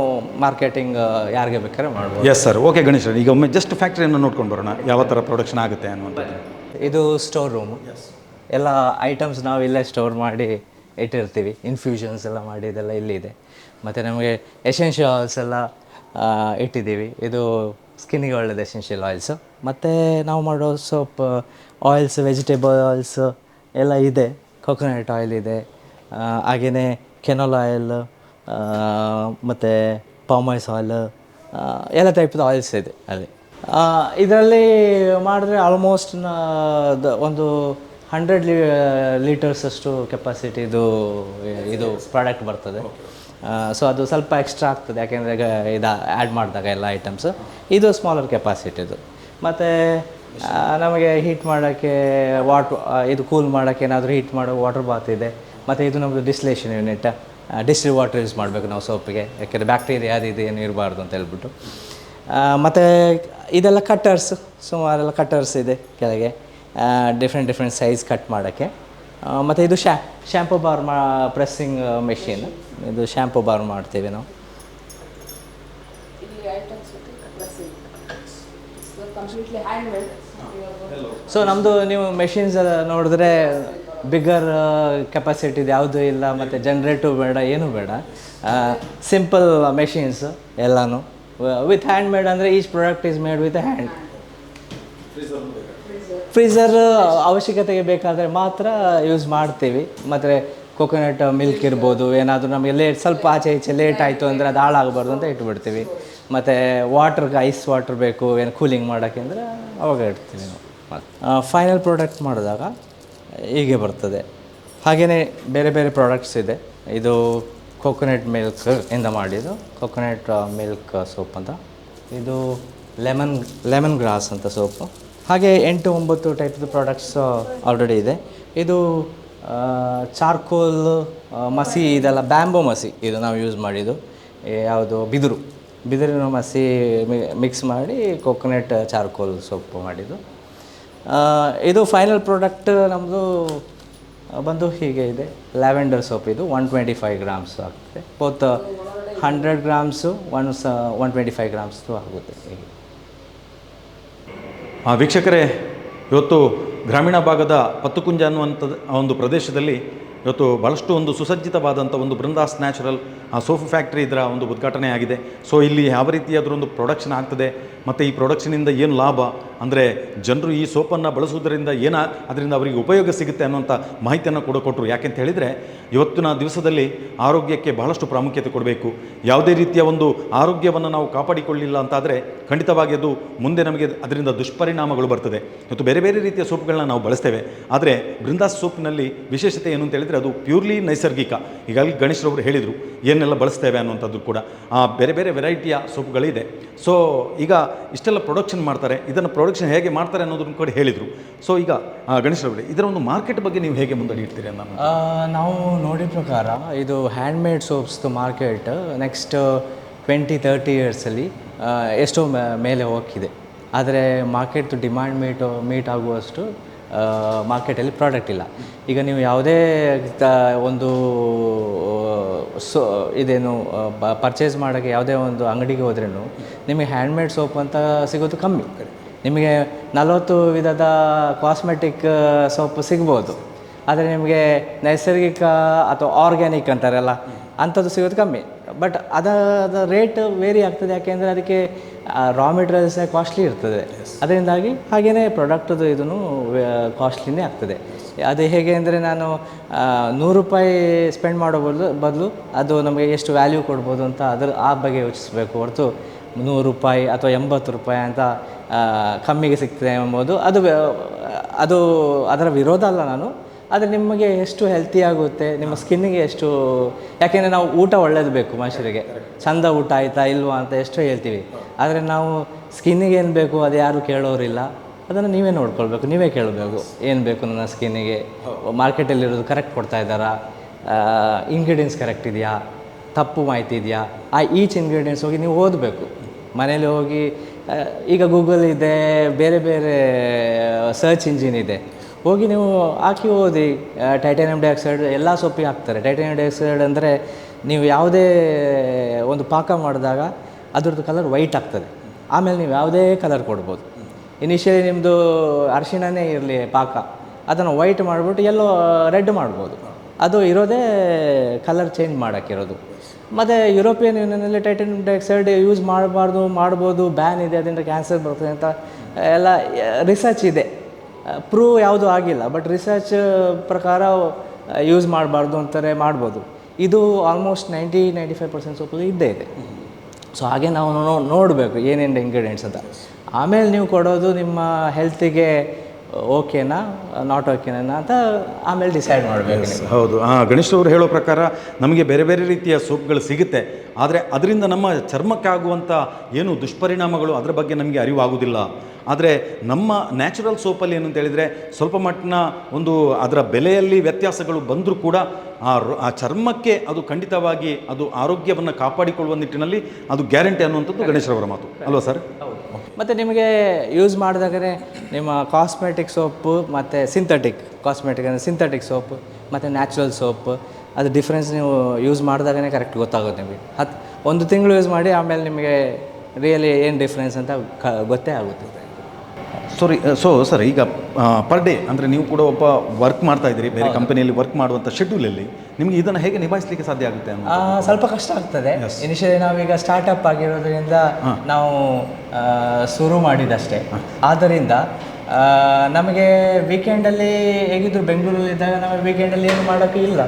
ಮಾರ್ಕೆಟಿಂಗ್ ಯಾರಿಗೆ ಬೇಕಾದ್ರೆ ಮಾಡ್ಬೋದು. ಎಸ್ ಸರ್ ಓಕೆ ಗಣೇಶ್ ಈಗ ಒಮ್ಮೆ ಜಸ್ಟ್ ಫ್ಯಾಕ್ಟ್ರಿಯನ್ನು ನೋಡ್ಕೊಂಡು ಬರೋಣ. ಯಾವ ಥರ ಪ್ರೊಡಕ್ಷನ್ ಆಗುತ್ತೆ ಅನ್ನುವಂಥದ್ದು? ಇದು ಸ್ಟೋರ್ ರೂಮ್ ಎಲ್ಲ ಐಟಮ್ಸ್ ನಾವು ಇಲ್ಲೇ ಸ್ಟೋರ್ ಮಾಡಿ ಇಟ್ಟಿರ್ತೀವಿ. ಇನ್ಫ್ಯೂಷನ್ಸ್ ಎಲ್ಲ ಮಾಡಿ ಇದೆಲ್ಲ ಇಲ್ಲಿದೆ. ಮತ್ತು ನಮಗೆ ಎಸೆನ್ಷಿಯಲ್ ಆಯಿಲ್ಸ್ ಎಲ್ಲ ಇಟ್ಟಿದ್ದೀವಿ. ಇದು ಸ್ಕಿನ್ನಿಗೆ ಒಳ್ಳೆಯದು ಎಸೆನ್ಷಿಯಲ್ ಆಯಿಲ್ಸು ಮತ್ತು ನಾವು ಮಾಡೋ ಸೋಪ್ ಆಯಿಲ್ಸ್ ವೆಜಿಟೇಬಲ್ ಆಯಿಲ್ಸ್ ಎಲ್ಲ ಇದೆ. ಕೊಕೊನಟ್ ಆಯಿಲ್ ಇದೆ. ಹಾಗೆಯೇ ಕೆನೋಲ್ ಆಯಿಲ್ ಮತ್ತು ಪಾಮೈಸ್ ಆಯಿಲ್ ಎಲ್ಲ ಟೈಪ್ದು ಆಯಿಲ್ಸ್ ಇದೆ ಅಲ್ಲಿ. ಇದರಲ್ಲಿ ಮಾಡಿದ್ರೆ ಆಲ್ಮೋಸ್ಟ್ ಒಂದು ಹಂಡ್ರೆಡ್ ಲೀ ಲೀಟರ್ಸ್ ಅಷ್ಟು ಕೆಪಾಸಿಟಿದು ಇದು ಪ್ರಾಡಕ್ಟ್ ಬರ್ತದೆ. ಸೊ ಅದು ಸ್ವಲ್ಪ ಎಕ್ಸ್ಟ್ರಾ ಆಗ್ತದೆ. ಯಾಕೆಂದರೆ ಇದು ಆ್ಯಡ್ ಮಾಡಿದಾಗ ಎಲ್ಲ ಐಟಮ್ಸು ಇದು ಸ್ಮಾಲರ್ ಕೆಪಾಸಿಟಿದು ಮತ್ತು ನಮಗೆ ಹೀಟ್ ಮಾಡೋಕ್ಕೆ ವಾಟ್ ಇದು ಕೂಲ್ ಮಾಡೋಕ್ಕೆ ಏನಾದರೂ ಹೀಟ್ ಮಾಡೋ ವಾಟರ್ ಬಾತ್ ಇದೆ. ಮತ್ತು ಇದು ನಮ್ಮದು distillation unit distil water use ಮಾಡಬೇಕು ನಾವು ಸೋಪಿಗೆ ಯಾಕೆಂದರೆ ಬ್ಯಾಕ್ಟೀರಿಯಾ ಅದು ಇದು ಏನು ಇರಬಾರ್ದು ಅಂತ ಹೇಳ್ಬಿಟ್ಟು. ಮತ್ತು ಇದೆಲ್ಲ ಕಟ್ಟರ್ಸ್ ಸುಮಾರೆಲ್ಲ ಕಟ್ಟರ್ಸ್ ಇದೆ ಕೆಳಗೆ. ಡಿಫ್ರೆಂಟ್ ಡಿಫ್ರೆಂಟ್ ಸೈಜ್ ಕಟ್ ಮಾಡೋಕ್ಕೆ. ಮತ್ತು ಇದು ಶ್ಯಾ ಶ್ಯಾಂಪು ಬಾರ್ ಮಾ ಪ್ರೆಸ್ಸಿಂಗ್ ಮೆಷಿನ್ ಇದು ಶ್ಯಾಂಪು ಬಾರ್ ಮಾಡ್ತೀವಿ ನಾವು. ಕಂಪ್ಲೀಟ್ಲಿ ಹ್ಯಾಂಡ್ ಮೇಡ್ ಸೊ ನಮ್ಮದು ನೀವು ಮೆಷಿನ್ಸ್ ನೋಡಿದ್ರೆ ಬಿಗ್ಗರ್ ಕೆಪಾಸಿಟಿದು ಯಾವುದೂ ಇಲ್ಲ, ಮತ್ತು ಜನ್ರೇಟು ಬೇಡ, ಏನೂ ಬೇಡ. ಸಿಂಪಲ್ ಮೆಷಿನ್ಸ್ ಎಲ್ಲನೂ. ವಿತ್ ಹ್ಯಾಂಡ್ ಮೇಡ್ ಅಂದರೆ each product is made with hand freezer ಅವಶ್ಯಕತೆಗೆ ಬೇಕಾದರೆ ಮಾತ್ರ ಯೂಸ್ ಮಾಡ್ತೀವಿ. ಮತ್ತು ಕೊಕೊನಟ್ ಮಿಲ್ಕ್ ಇರ್ಬೋದು, ಏನಾದರೂ ನಮಗೆ ಲೇಟ್ ಸ್ವಲ್ಪ ಆಚೆ ಈಚೆ ಲೇಟ್ ಆಯಿತು ಅಂದರೆ ಅದು ಹಾಳಾಗಬಾರ್ದು ಅಂತ ಇಟ್ಬಿಡ್ತೀವಿ. ಮತ್ತು ವಾಟ್ರಿಗೆ ಐಸ್ ವಾಟ್ರ್ ಬೇಕು, ಏನು ಕೂಲಿಂಗ್ ಮಾಡೋಕ್ಕೆ ಅಂದರೆ ಅವಾಗ ಇಡ್ತೀವಿ ನಾವು. ಫೈನಲ್ ಪ್ರಾಡಕ್ಟ್ ಮಾಡಿದಾಗ ಹೀಗೆ ಬರ್ತದೆ. ಹಾಗೆಯೇ ಬೇರೆ ಬೇರೆ ಪ್ರಾಡಕ್ಟ್ಸ್ ಇದೆ. ಇದು ಕೊಕೊನೆಟ್ ಮಿಲ್ಕ್ ಇಂದ ಮಾಡಿದ್ದು. ಕೊಕೊನೆಟ್ ಮಿಲ್ಕ್ ಸೋಪ್ ಅಂತ. ಇದು ಲೆಮನ್ ಲೆಮನ್ ಗ್ರಾಸ್ ಅಂತ ಸೋಪು ಹಾಗೆ ಎಂಟು ಒಂಬತ್ತು ಟೈಪ್ದು ಪ್ರಾಡಕ್ಟ್ಸ್ ಆಲ್ರೆಡಿ ಇದೆ. ಇದು ಚಾರ್ಕೋಲ್ ಮಸಿ, ಇದೆಲ್ಲ ಬ್ಯಾಂಬೋ ಮಸಿ ಇದು ನಾವು ಯೂಸ್ ಮಾಡಿದ್ದು. ಯಾವುದು? ಬಿದಿರು. ಬಿದಿರಿನ ಮಸಿ ಮಿಕ್ಸ್ ಮಾಡಿ ಕೊಕೊನೆಟ್ ಚಾರ್ಕೋಲ್ ಸೋಪ್ ಮಾಡಿದ್ದು. ಇದು ಫೈನಲ್ ಪ್ರಾಡಕ್ಟ್ ನಮ್ಮದು ಬಂದು ಹೀಗೆ ಇದೆ. ಲ್ಯಾವೆಂಡರ್ ಸೋಪ್ ಇದು ಒನ್ ಟ್ವೆಂಟಿ ಫೈವ್ ಗ್ರಾಮ್ಸ್ ಆಗುತ್ತೆ ಬೋತ್ ಹಂಡ್ರೆಡ್ ಗ್ರಾಮ್ಸು ಒನ್ ಸ ಒನ್ ಟ್ವೆಂಟಿ ಫೈವ್ ಗ್ರಾಮ್ಸ್ದು ಆಗುತ್ತೆ ಹೀಗೆ. ವೀಕ್ಷಕರೇ, ಇವತ್ತು ಗ್ರಾಮೀಣ ಭಾಗದ ಪತ್ತುಕುಂಜ ಅನ್ನುವಂಥದ್ದು ಒಂದು ಪ್ರದೇಶದಲ್ಲಿ ಇವತ್ತು ಭಾಳಷ್ಟು ಒಂದು ಸುಸಜ್ಜಿತವಾದಂಥ ಒಂದು ಬೃಂದಾಸ್ ನ್ಯಾಚುರಲ್, ಆ ಸೋಫು ಫ್ಯಾಕ್ಟ್ರಿ ಇದರ ಒಂದು ಉದ್ಘಾಟನೆ ಆಗಿದೆ. ಸೊ ಇಲ್ಲಿ ಯಾವ ರೀತಿ ಅದರ ಒಂದು ಪ್ರೊಡಕ್ಷನ್ ಆಗ್ತದೆ, ಮತ್ತು ಈ ಪ್ರೊಡಕ್ಷನಿಂದ ಏನು ಲಾಭ? ಅಂದರೆ ಜನರು ಈ ಸೋಪನ್ನು ಬಳಸುವುದರಿಂದ ಏನ, ಅದರಿಂದ ಅವರಿಗೆ ಉಪಯೋಗ ಸಿಗುತ್ತೆ ಅನ್ನುವಂಥ ಮಾಹಿತಿಯನ್ನು ಕೂಡ ಕೊಟ್ಟರು ಯಾಕೆಂತ ಹೇಳಿದರೆ, ಇವತ್ತಿನ ದಿವಸದಲ್ಲಿ ಆರೋಗ್ಯಕ್ಕೆ ಬಹಳಷ್ಟು ಪ್ರಾಮುಖ್ಯತೆ ಕೊಡಬೇಕು. ಯಾವುದೇ ರೀತಿಯ ಒಂದು ಆರೋಗ್ಯವನ್ನು ನಾವು ಕಾಪಾಡಿಕೊಳ್ಳಿಲ್ಲ ಅಂತಾದರೆ, ಖಂಡಿತವಾಗಿ ಅದು ಮುಂದೆ ನಮಗೆ ಅದರಿಂದ ದುಷ್ಪರಿಣಾಮಗಳು ಬರ್ತದೆ. ಇವತ್ತು ಬೇರೆ ಬೇರೆ ರೀತಿಯ ಸೋಪ್ಗಳನ್ನ ನಾವು ಬಳಸ್ತೇವೆ. ಆದರೆ, ಬೃಂದಾಸ್ ಸೋಪ್ನಲ್ಲಿ ವಿಶೇಷತೆ ಏನು ಅಂತ ಹೇಳಿದರೆ ಅದು ಪ್ಯೂರ್ಲಿ ನೈಸರ್ಗಿಕ. ಈಗಾಗಲೇ ಗಣೇಶರವರು ಹೇಳಿದರು, ಏನೆಲ್ಲ ಬಳಸ್ತೇವೆ? ಅನ್ನುವಂಥದ್ದು ಕೂಡ. ಬೇರೆ ಬೇರೆ ವೆರೈಟಿಯ ಸೋಪ್ಗಳಿದೆ ಸೊ ಈಗ ಇಷ್ಟೆಲ್ಲ ಪ್ರೊಡಕ್ಷನ್ ಮಾಡ್ತಾರೆ. ಇದನ್ನು ಪ್ರೊಡಕ್ಷನ್ ಹೇಗೆ ಮಾಡ್ತಾರೆ ಅನ್ನೋದನ್ನು ಕೂಡ ಹೇಳಿದರು. ಸೊ ಈಗ ಗಣೇಶರವರು ಇದರ ಒಂದು ಮಾರ್ಕೆಟ್ ಬಗ್ಗೆ ನೀವು ಹೇಗೆ ಮುಂದಡಿಡ್ತೀರಿ ನಾನು ನಾವು ನೋಡಿದ ಪ್ರಕಾರ ಇದು ಹ್ಯಾಂಡ್ಮೇಡ್ ಸೋಪ್ಸ್ದು ಮಾರ್ಕೆಟ್ ನೆಕ್ಸ್ಟ್ ಟ್ವೆಂಟಿ ತರ್ಟಿ ಇಯರ್ಸಲ್ಲಿ ಎಷ್ಟೋ ಮೇಲೆ ಹೋಗಿದೆ ಆದರೆ ಮಾರ್ಕೆಟ್ ಡಿಮ್ಯಾಂಡ್ ಮೀಟ್ ಮೀಟ್ ಆಗುವಷ್ಟು ಮಾರ್ಕೆಟಲ್ಲಿ ಪ್ರಾಡಕ್ಟ್ ಇಲ್ಲ. ಈಗ ನೀವು ಯಾವುದೇ ಒಂದು ಸೊ, ಇದೇನು ಪರ್ಚೇಸ್ ಮಾಡೋಕ್ಕೆ ಯಾವುದೇ ಒಂದು ಅಂಗಡಿಗೆ ಹೋದ್ರೂ ನಿಮಗೆ ಹ್ಯಾಂಡ್ಮೇಡ್ ಸೋಪ್ ಅಂತ ಸಿಗೋದು ಕಮ್ಮಿ. ನಿಮಗೆ ನಲವತ್ತು ವಿಧದ ಕಾಸ್ಮೆಟಿಕ್ ಸೋಪ್ ಸಿಗ್ಬೋದು. ಆದರೆ ನಿಮಗೆ ನೈಸರ್ಗಿಕ ಅಥವಾ ಆರ್ಗ್ಯಾನಿಕ್ ಅಂತಾರಲ್ಲ, ಅಂಥದ್ದು ಸಿಗೋದು ಕಮ್ಮಿ. ಬಟ್ ಅದರ ರೇಟ್ ವೇರಿ ಆಗ್ತದೆ. ಯಾಕೆಂದರೆ ಅದಕ್ಕೆ ರಾ ಮೆಟೀರಿಯಲ್ಸ್ ಕಾಸ್ಟ್ಲಿ ಇರ್ತದೆ. ಅದರಿಂದಾಗಿ ಹಾಗೆಯೇ ಪ್ರಾಡಕ್ಟದು ಇದನ್ನು ಕಾಸ್ಟ್ಲಿನೇ ಆಗ್ತದೆ. ಅದು ಹೇಗೆ ಅಂದರೆ ನಾನು ನೂರು ರೂಪಾಯಿ ಸ್ಪೆಂಡ್ ಮಾಡೋ ಬದಲು ಬದಲು ಅದು ನಮಗೆ ಎಷ್ಟು ವ್ಯಾಲ್ಯೂ ಕೊಡ್ಬೋದು ಅಂತ ಅದರ ಆ ಬಗ್ಗೆ ಯೋಚಿಸಬೇಕು ಹೊರತು ನೂರು ರೂಪಾಯಿ ಅಥವಾ ಎಂಬತ್ತು ರೂಪಾಯಿ ಅಂತ ಕಮ್ಮಿಗೆ ಸಿಗ್ತದೆ ಎಂಬುದು ಅದು ಅದು ಅದರ ವಿರೋಧ ಅಲ್ಲ ನಾನು. ಆದರೆ ನಿಮಗೆ ಎಷ್ಟು ಹೆಲ್ತಿ ಆಗುತ್ತೆ, ನಿಮ್ಮ ಸ್ಕಿನ್ನಿಗೆ ಎಷ್ಟು, ಯಾಕೆಂದರೆ ನಾವು ಊಟ ಒಳ್ಳೇದು ಬೇಕು ಮನುಷ್ಯರಿಗೆ. ಚಂದ ಊಟ ಆಯಿತಾ ಇಲ್ವಾ ಅಂತ ಎಷ್ಟು ಹೇಳ್ತೀವಿ. ಆದರೆ ನಾವು ಸ್ಕಿನ್ನಿಗೆ ಏನು ಬೇಕು ಅದು ಯಾರು ಕೇಳೋರಿಲ್ಲ. ಅದನ್ನು ನೀವೇ ನೋಡ್ಕೊಳ್ಬೇಕು, ನೀವೇ ಕೇಳಬೇಕು. ಏನು ಬೇಕು ನನ್ನ ಸ್ಕಿನ್ನಿಗೆ ಮಾರ್ಕೆಟಲ್ಲಿರೋದು ಕರೆಕ್ಟ್ ಕೊಡ್ತಾ ಇದ್ದಾರಾ? ಇಂಗ್ರೀಡಿಯೆಂಟ್ಸ್ ಕರೆಕ್ಟ್ ಇದೆಯಾ? ತಪ್ಪು ಮಾಹಿತಿ ಇದೆಯಾ? ಆ ಈಚ್ ಇಂಗ್ರೀಡಿಯೆಂಟ್ಸ್ ಹೋಗಿ ನೀವು ಓದಬೇಕು. ಮನೇಲಿ ಹೋಗಿ ಈಗ ಗೂಗಲ್ ಇದೆ, ಬೇರೆ ಬೇರೆ ಸರ್ಚ್ ಇಂಜಿನ್ ಇದೆ. ಹೋಗಿ ನೀವು ಹಾಕಿ ಓದಿ ಟೈಟಾನಿಯಂ ಡೈಆಕ್ಸೈಡ್ ಎಲ್ಲ ಸೊಪ್ಪಿಗೆ ಹಾಕ್ತಾರೆ. ಟೈಟಾನಿಯಂ ಡೈಆಕ್ಸೈಡ್ ಅಂದರೆ ನೀವು ಯಾವುದೇ ಒಂದು ಪಾಕ ಮಾಡಿದಾಗ ಅದ್ರದ್ದು ಕಲರ್ ವೈಟ್ ಆಗ್ತದೆ. ಆಮೇಲೆ ನೀವು ಯಾವುದೇ ಕಲರ್ ಕೊಡ್ಬೋದು. ಇನಿಷಿಯಲಿ ನಿಮ್ಮದು ಅರಿಶಿಣನೇ ಇರಲಿ ಪಾಕ. ಅದನ್ನು ವೈಟ್ ಮಾಡಿಬಿಟ್ಟು ಎಲ್ಲೋ ರೆಡ್ ಮಾಡ್ಬೋದು. ಅದು ಇರೋದೇ ಕಲರ್ ಚೇಂಜ್ ಮಾಡೋಕ್ಕಿರೋದು ಮತ್ತು ಯುರೋಪಿಯನ್ ಯೂನಿಯನಲ್ಲಿ ಟೈಟನ್ ಡೈಆಕ್ಸೈಡ್ ಯೂಸ್ ಮಾಡಬಾರ್ದು, ಮಾಡ್ಬೋದು ಬ್ಯಾನ್ ಇದೆ, ಅದರಿಂದ ಕ್ಯಾನ್ಸರ್ ಬರ್ತದೆ ಅಂತ ಎಲ್ಲ ರಿಸರ್ಚ್ ಇದೆ. ಪ್ರೂವ್ ಯಾವುದೂ ಆಗಿಲ್ಲ. ಬಟ್ ರಿಸರ್ಚ್ ಪ್ರಕಾರ ಯೂಸ್ ಮಾಡಬಾರ್ದು ಅಂತಾರೆ ಮಾಡ್ಬೋದು. ಇದು almost ninety ninety five percent ಸೊಪ್ಪು ಇದ್ದೇ ಇದೆ. ಸೊ ಹಾಗೆ ನಾವು ನೋ ನೋಡಬೇಕು ಏನೇನು ಇಂಗ್ರೀಡಿಯೆಂಟ್ಸ್ ಅಂತ. ಆಮೇಲೆ ನೀವು ಕೊಡೋದು ನಿಮ್ಮ ಹೆಲ್ತಿಗೆ ಓಕೆನಾ ನಾಟ್ ಓಕೆನಾ ಅಂತ ಆಮೇಲೆ ಡಿಸೈಡ್ ಮಾಡಬೇಕು ಹೌದು. ಹಾಂ ಗಣೇಶ್ ಅವರು ಹೇಳೋ ಪ್ರಕಾರ ನಮಗೆ ಬೇರೆ ಬೇರೆ ರೀತಿಯ ಸೋಪ್ಗಳು ಸಿಗುತ್ತೆ. ಆದರೆ ಅದರಿಂದ ನಮ್ಮ ಚರ್ಮಕ್ಕೆ ಆಗುವಂಥ ಏನು ದುಷ್ಪರಿಣಾಮಗಳು ಅದರ ಬಗ್ಗೆ ನಮಗೆ ಅರಿವಾಗುವುದಿಲ್ಲ ಆದರೆ ನಮ್ಮ ನ್ಯಾಚುರಲ್ ಸೋಪಲ್ಲಿ ಏನು ಹೇಳಿದರೆ ಸ್ವಲ್ಪ ಮಟ್ಟಿನ ಒಂದು ಅದರ ಬೆಲೆಯಲ್ಲಿ ವ್ಯತ್ಯಾಸಗಳು ಬಂದರೂ ಕೂಡ ಆ ಆ ಚರ್ಮಕ್ಕೆ ಅದು ಖಂಡಿತವಾಗಿ ಅದು ಆರೋಗ್ಯವನ್ನು ಕಾಪಾಡಿಕೊಳ್ಳುವ ನಿಟ್ಟಿನಲ್ಲಿ ಅದು ಗ್ಯಾರಂಟಿ ಅನ್ನುವಂಥದ್ದು ಗಣೇಶ್ರವರ ಮಾತು. ಅಲ್ವಾ ಸರ್? ಮತ್ತು ನಿಮಗೆ ಯೂಸ್ ಮಾಡಿದಾಗಲೇ ನಿಮ್ಮ ಕಾಸ್ಮೆಟಿಕ್ ಸೋಪು ಮತ್ತು ಸಿಂಥೆಟಿಕ್ ಕಾಸ್ಮೆಟಿಕ್ ಅಂದರೆ ಸಿಂಥೆಟಿಕ್ ಸೋಪ್ ಮತ್ತು ನ್ಯಾಚುರಲ್ ಸೋಪ್ ಅದು ಡಿಫ್ರೆನ್ಸ್ ನೀವು ಯೂಸ್ ಮಾಡಿದಾಗಲೇ ಕರೆಕ್ಟ್ ಗೊತ್ತಾಗುತ್ತೆ ನಿಮಗೆ. ಹತ್ತು ಒಂದು ತಿಂಗಳು ಯೂಸ್ ಮಾಡಿ ಆಮೇಲೆ ನಿಮಗೆ ರಿಯಲಿ ಏನು ಡಿಫ್ರೆನ್ಸ್ ಅಂತ ಕ ಗೊತ್ತೇ ಆಗುತ್ತೆ. ಸಾರಿ ಸೊ ಸರ್ ಈಗ ಪರ್ ಡೇ ಅಂದರೆ ನೀವು ಕೂಡ ಒಬ್ಬ ವರ್ಕ್ ಮಾಡ್ತಾ ಇದ್ದೀರಿ ಬೇರೆ ಕಂಪನಿಯಲ್ಲಿ ವರ್ಕ್ ಮಾಡುವಂಥ ಶೆಡ್ಯೂಲಲ್ಲಿ ನಿಮಗೆ ಇದನ್ನು ಹೇಗೆ ನಿಭಾಯಿಸಲಿಕ್ಕೆ ಸಾಧ್ಯ ಆಗುತ್ತೆ ಸ್ವಲ್ಪ ಕಷ್ಟ ಆಗ್ತದೆ. ಇನಿಷಿಯಲಿ ನಾವೀಗ ಸ್ಟಾರ್ಟಪ್ ಆಗಿರೋದ್ರಿಂದ ನಾವು ಶುರು ಮಾಡಿದಷ್ಟೇ. ಆದ್ದರಿಂದ ನಮಗೆ ವೀಕೆಂಡಲ್ಲಿ ಹೇಗಿದ್ರು ಬೆಂಗಳೂರಲ್ಲಿ ಇದ್ದಾಗ ನಮಗೆ ವೀಕೆಂಡಲ್ಲಿ ಏನು ಮಾಡೋಕ್ಕೆ ಇಲ್ಲ.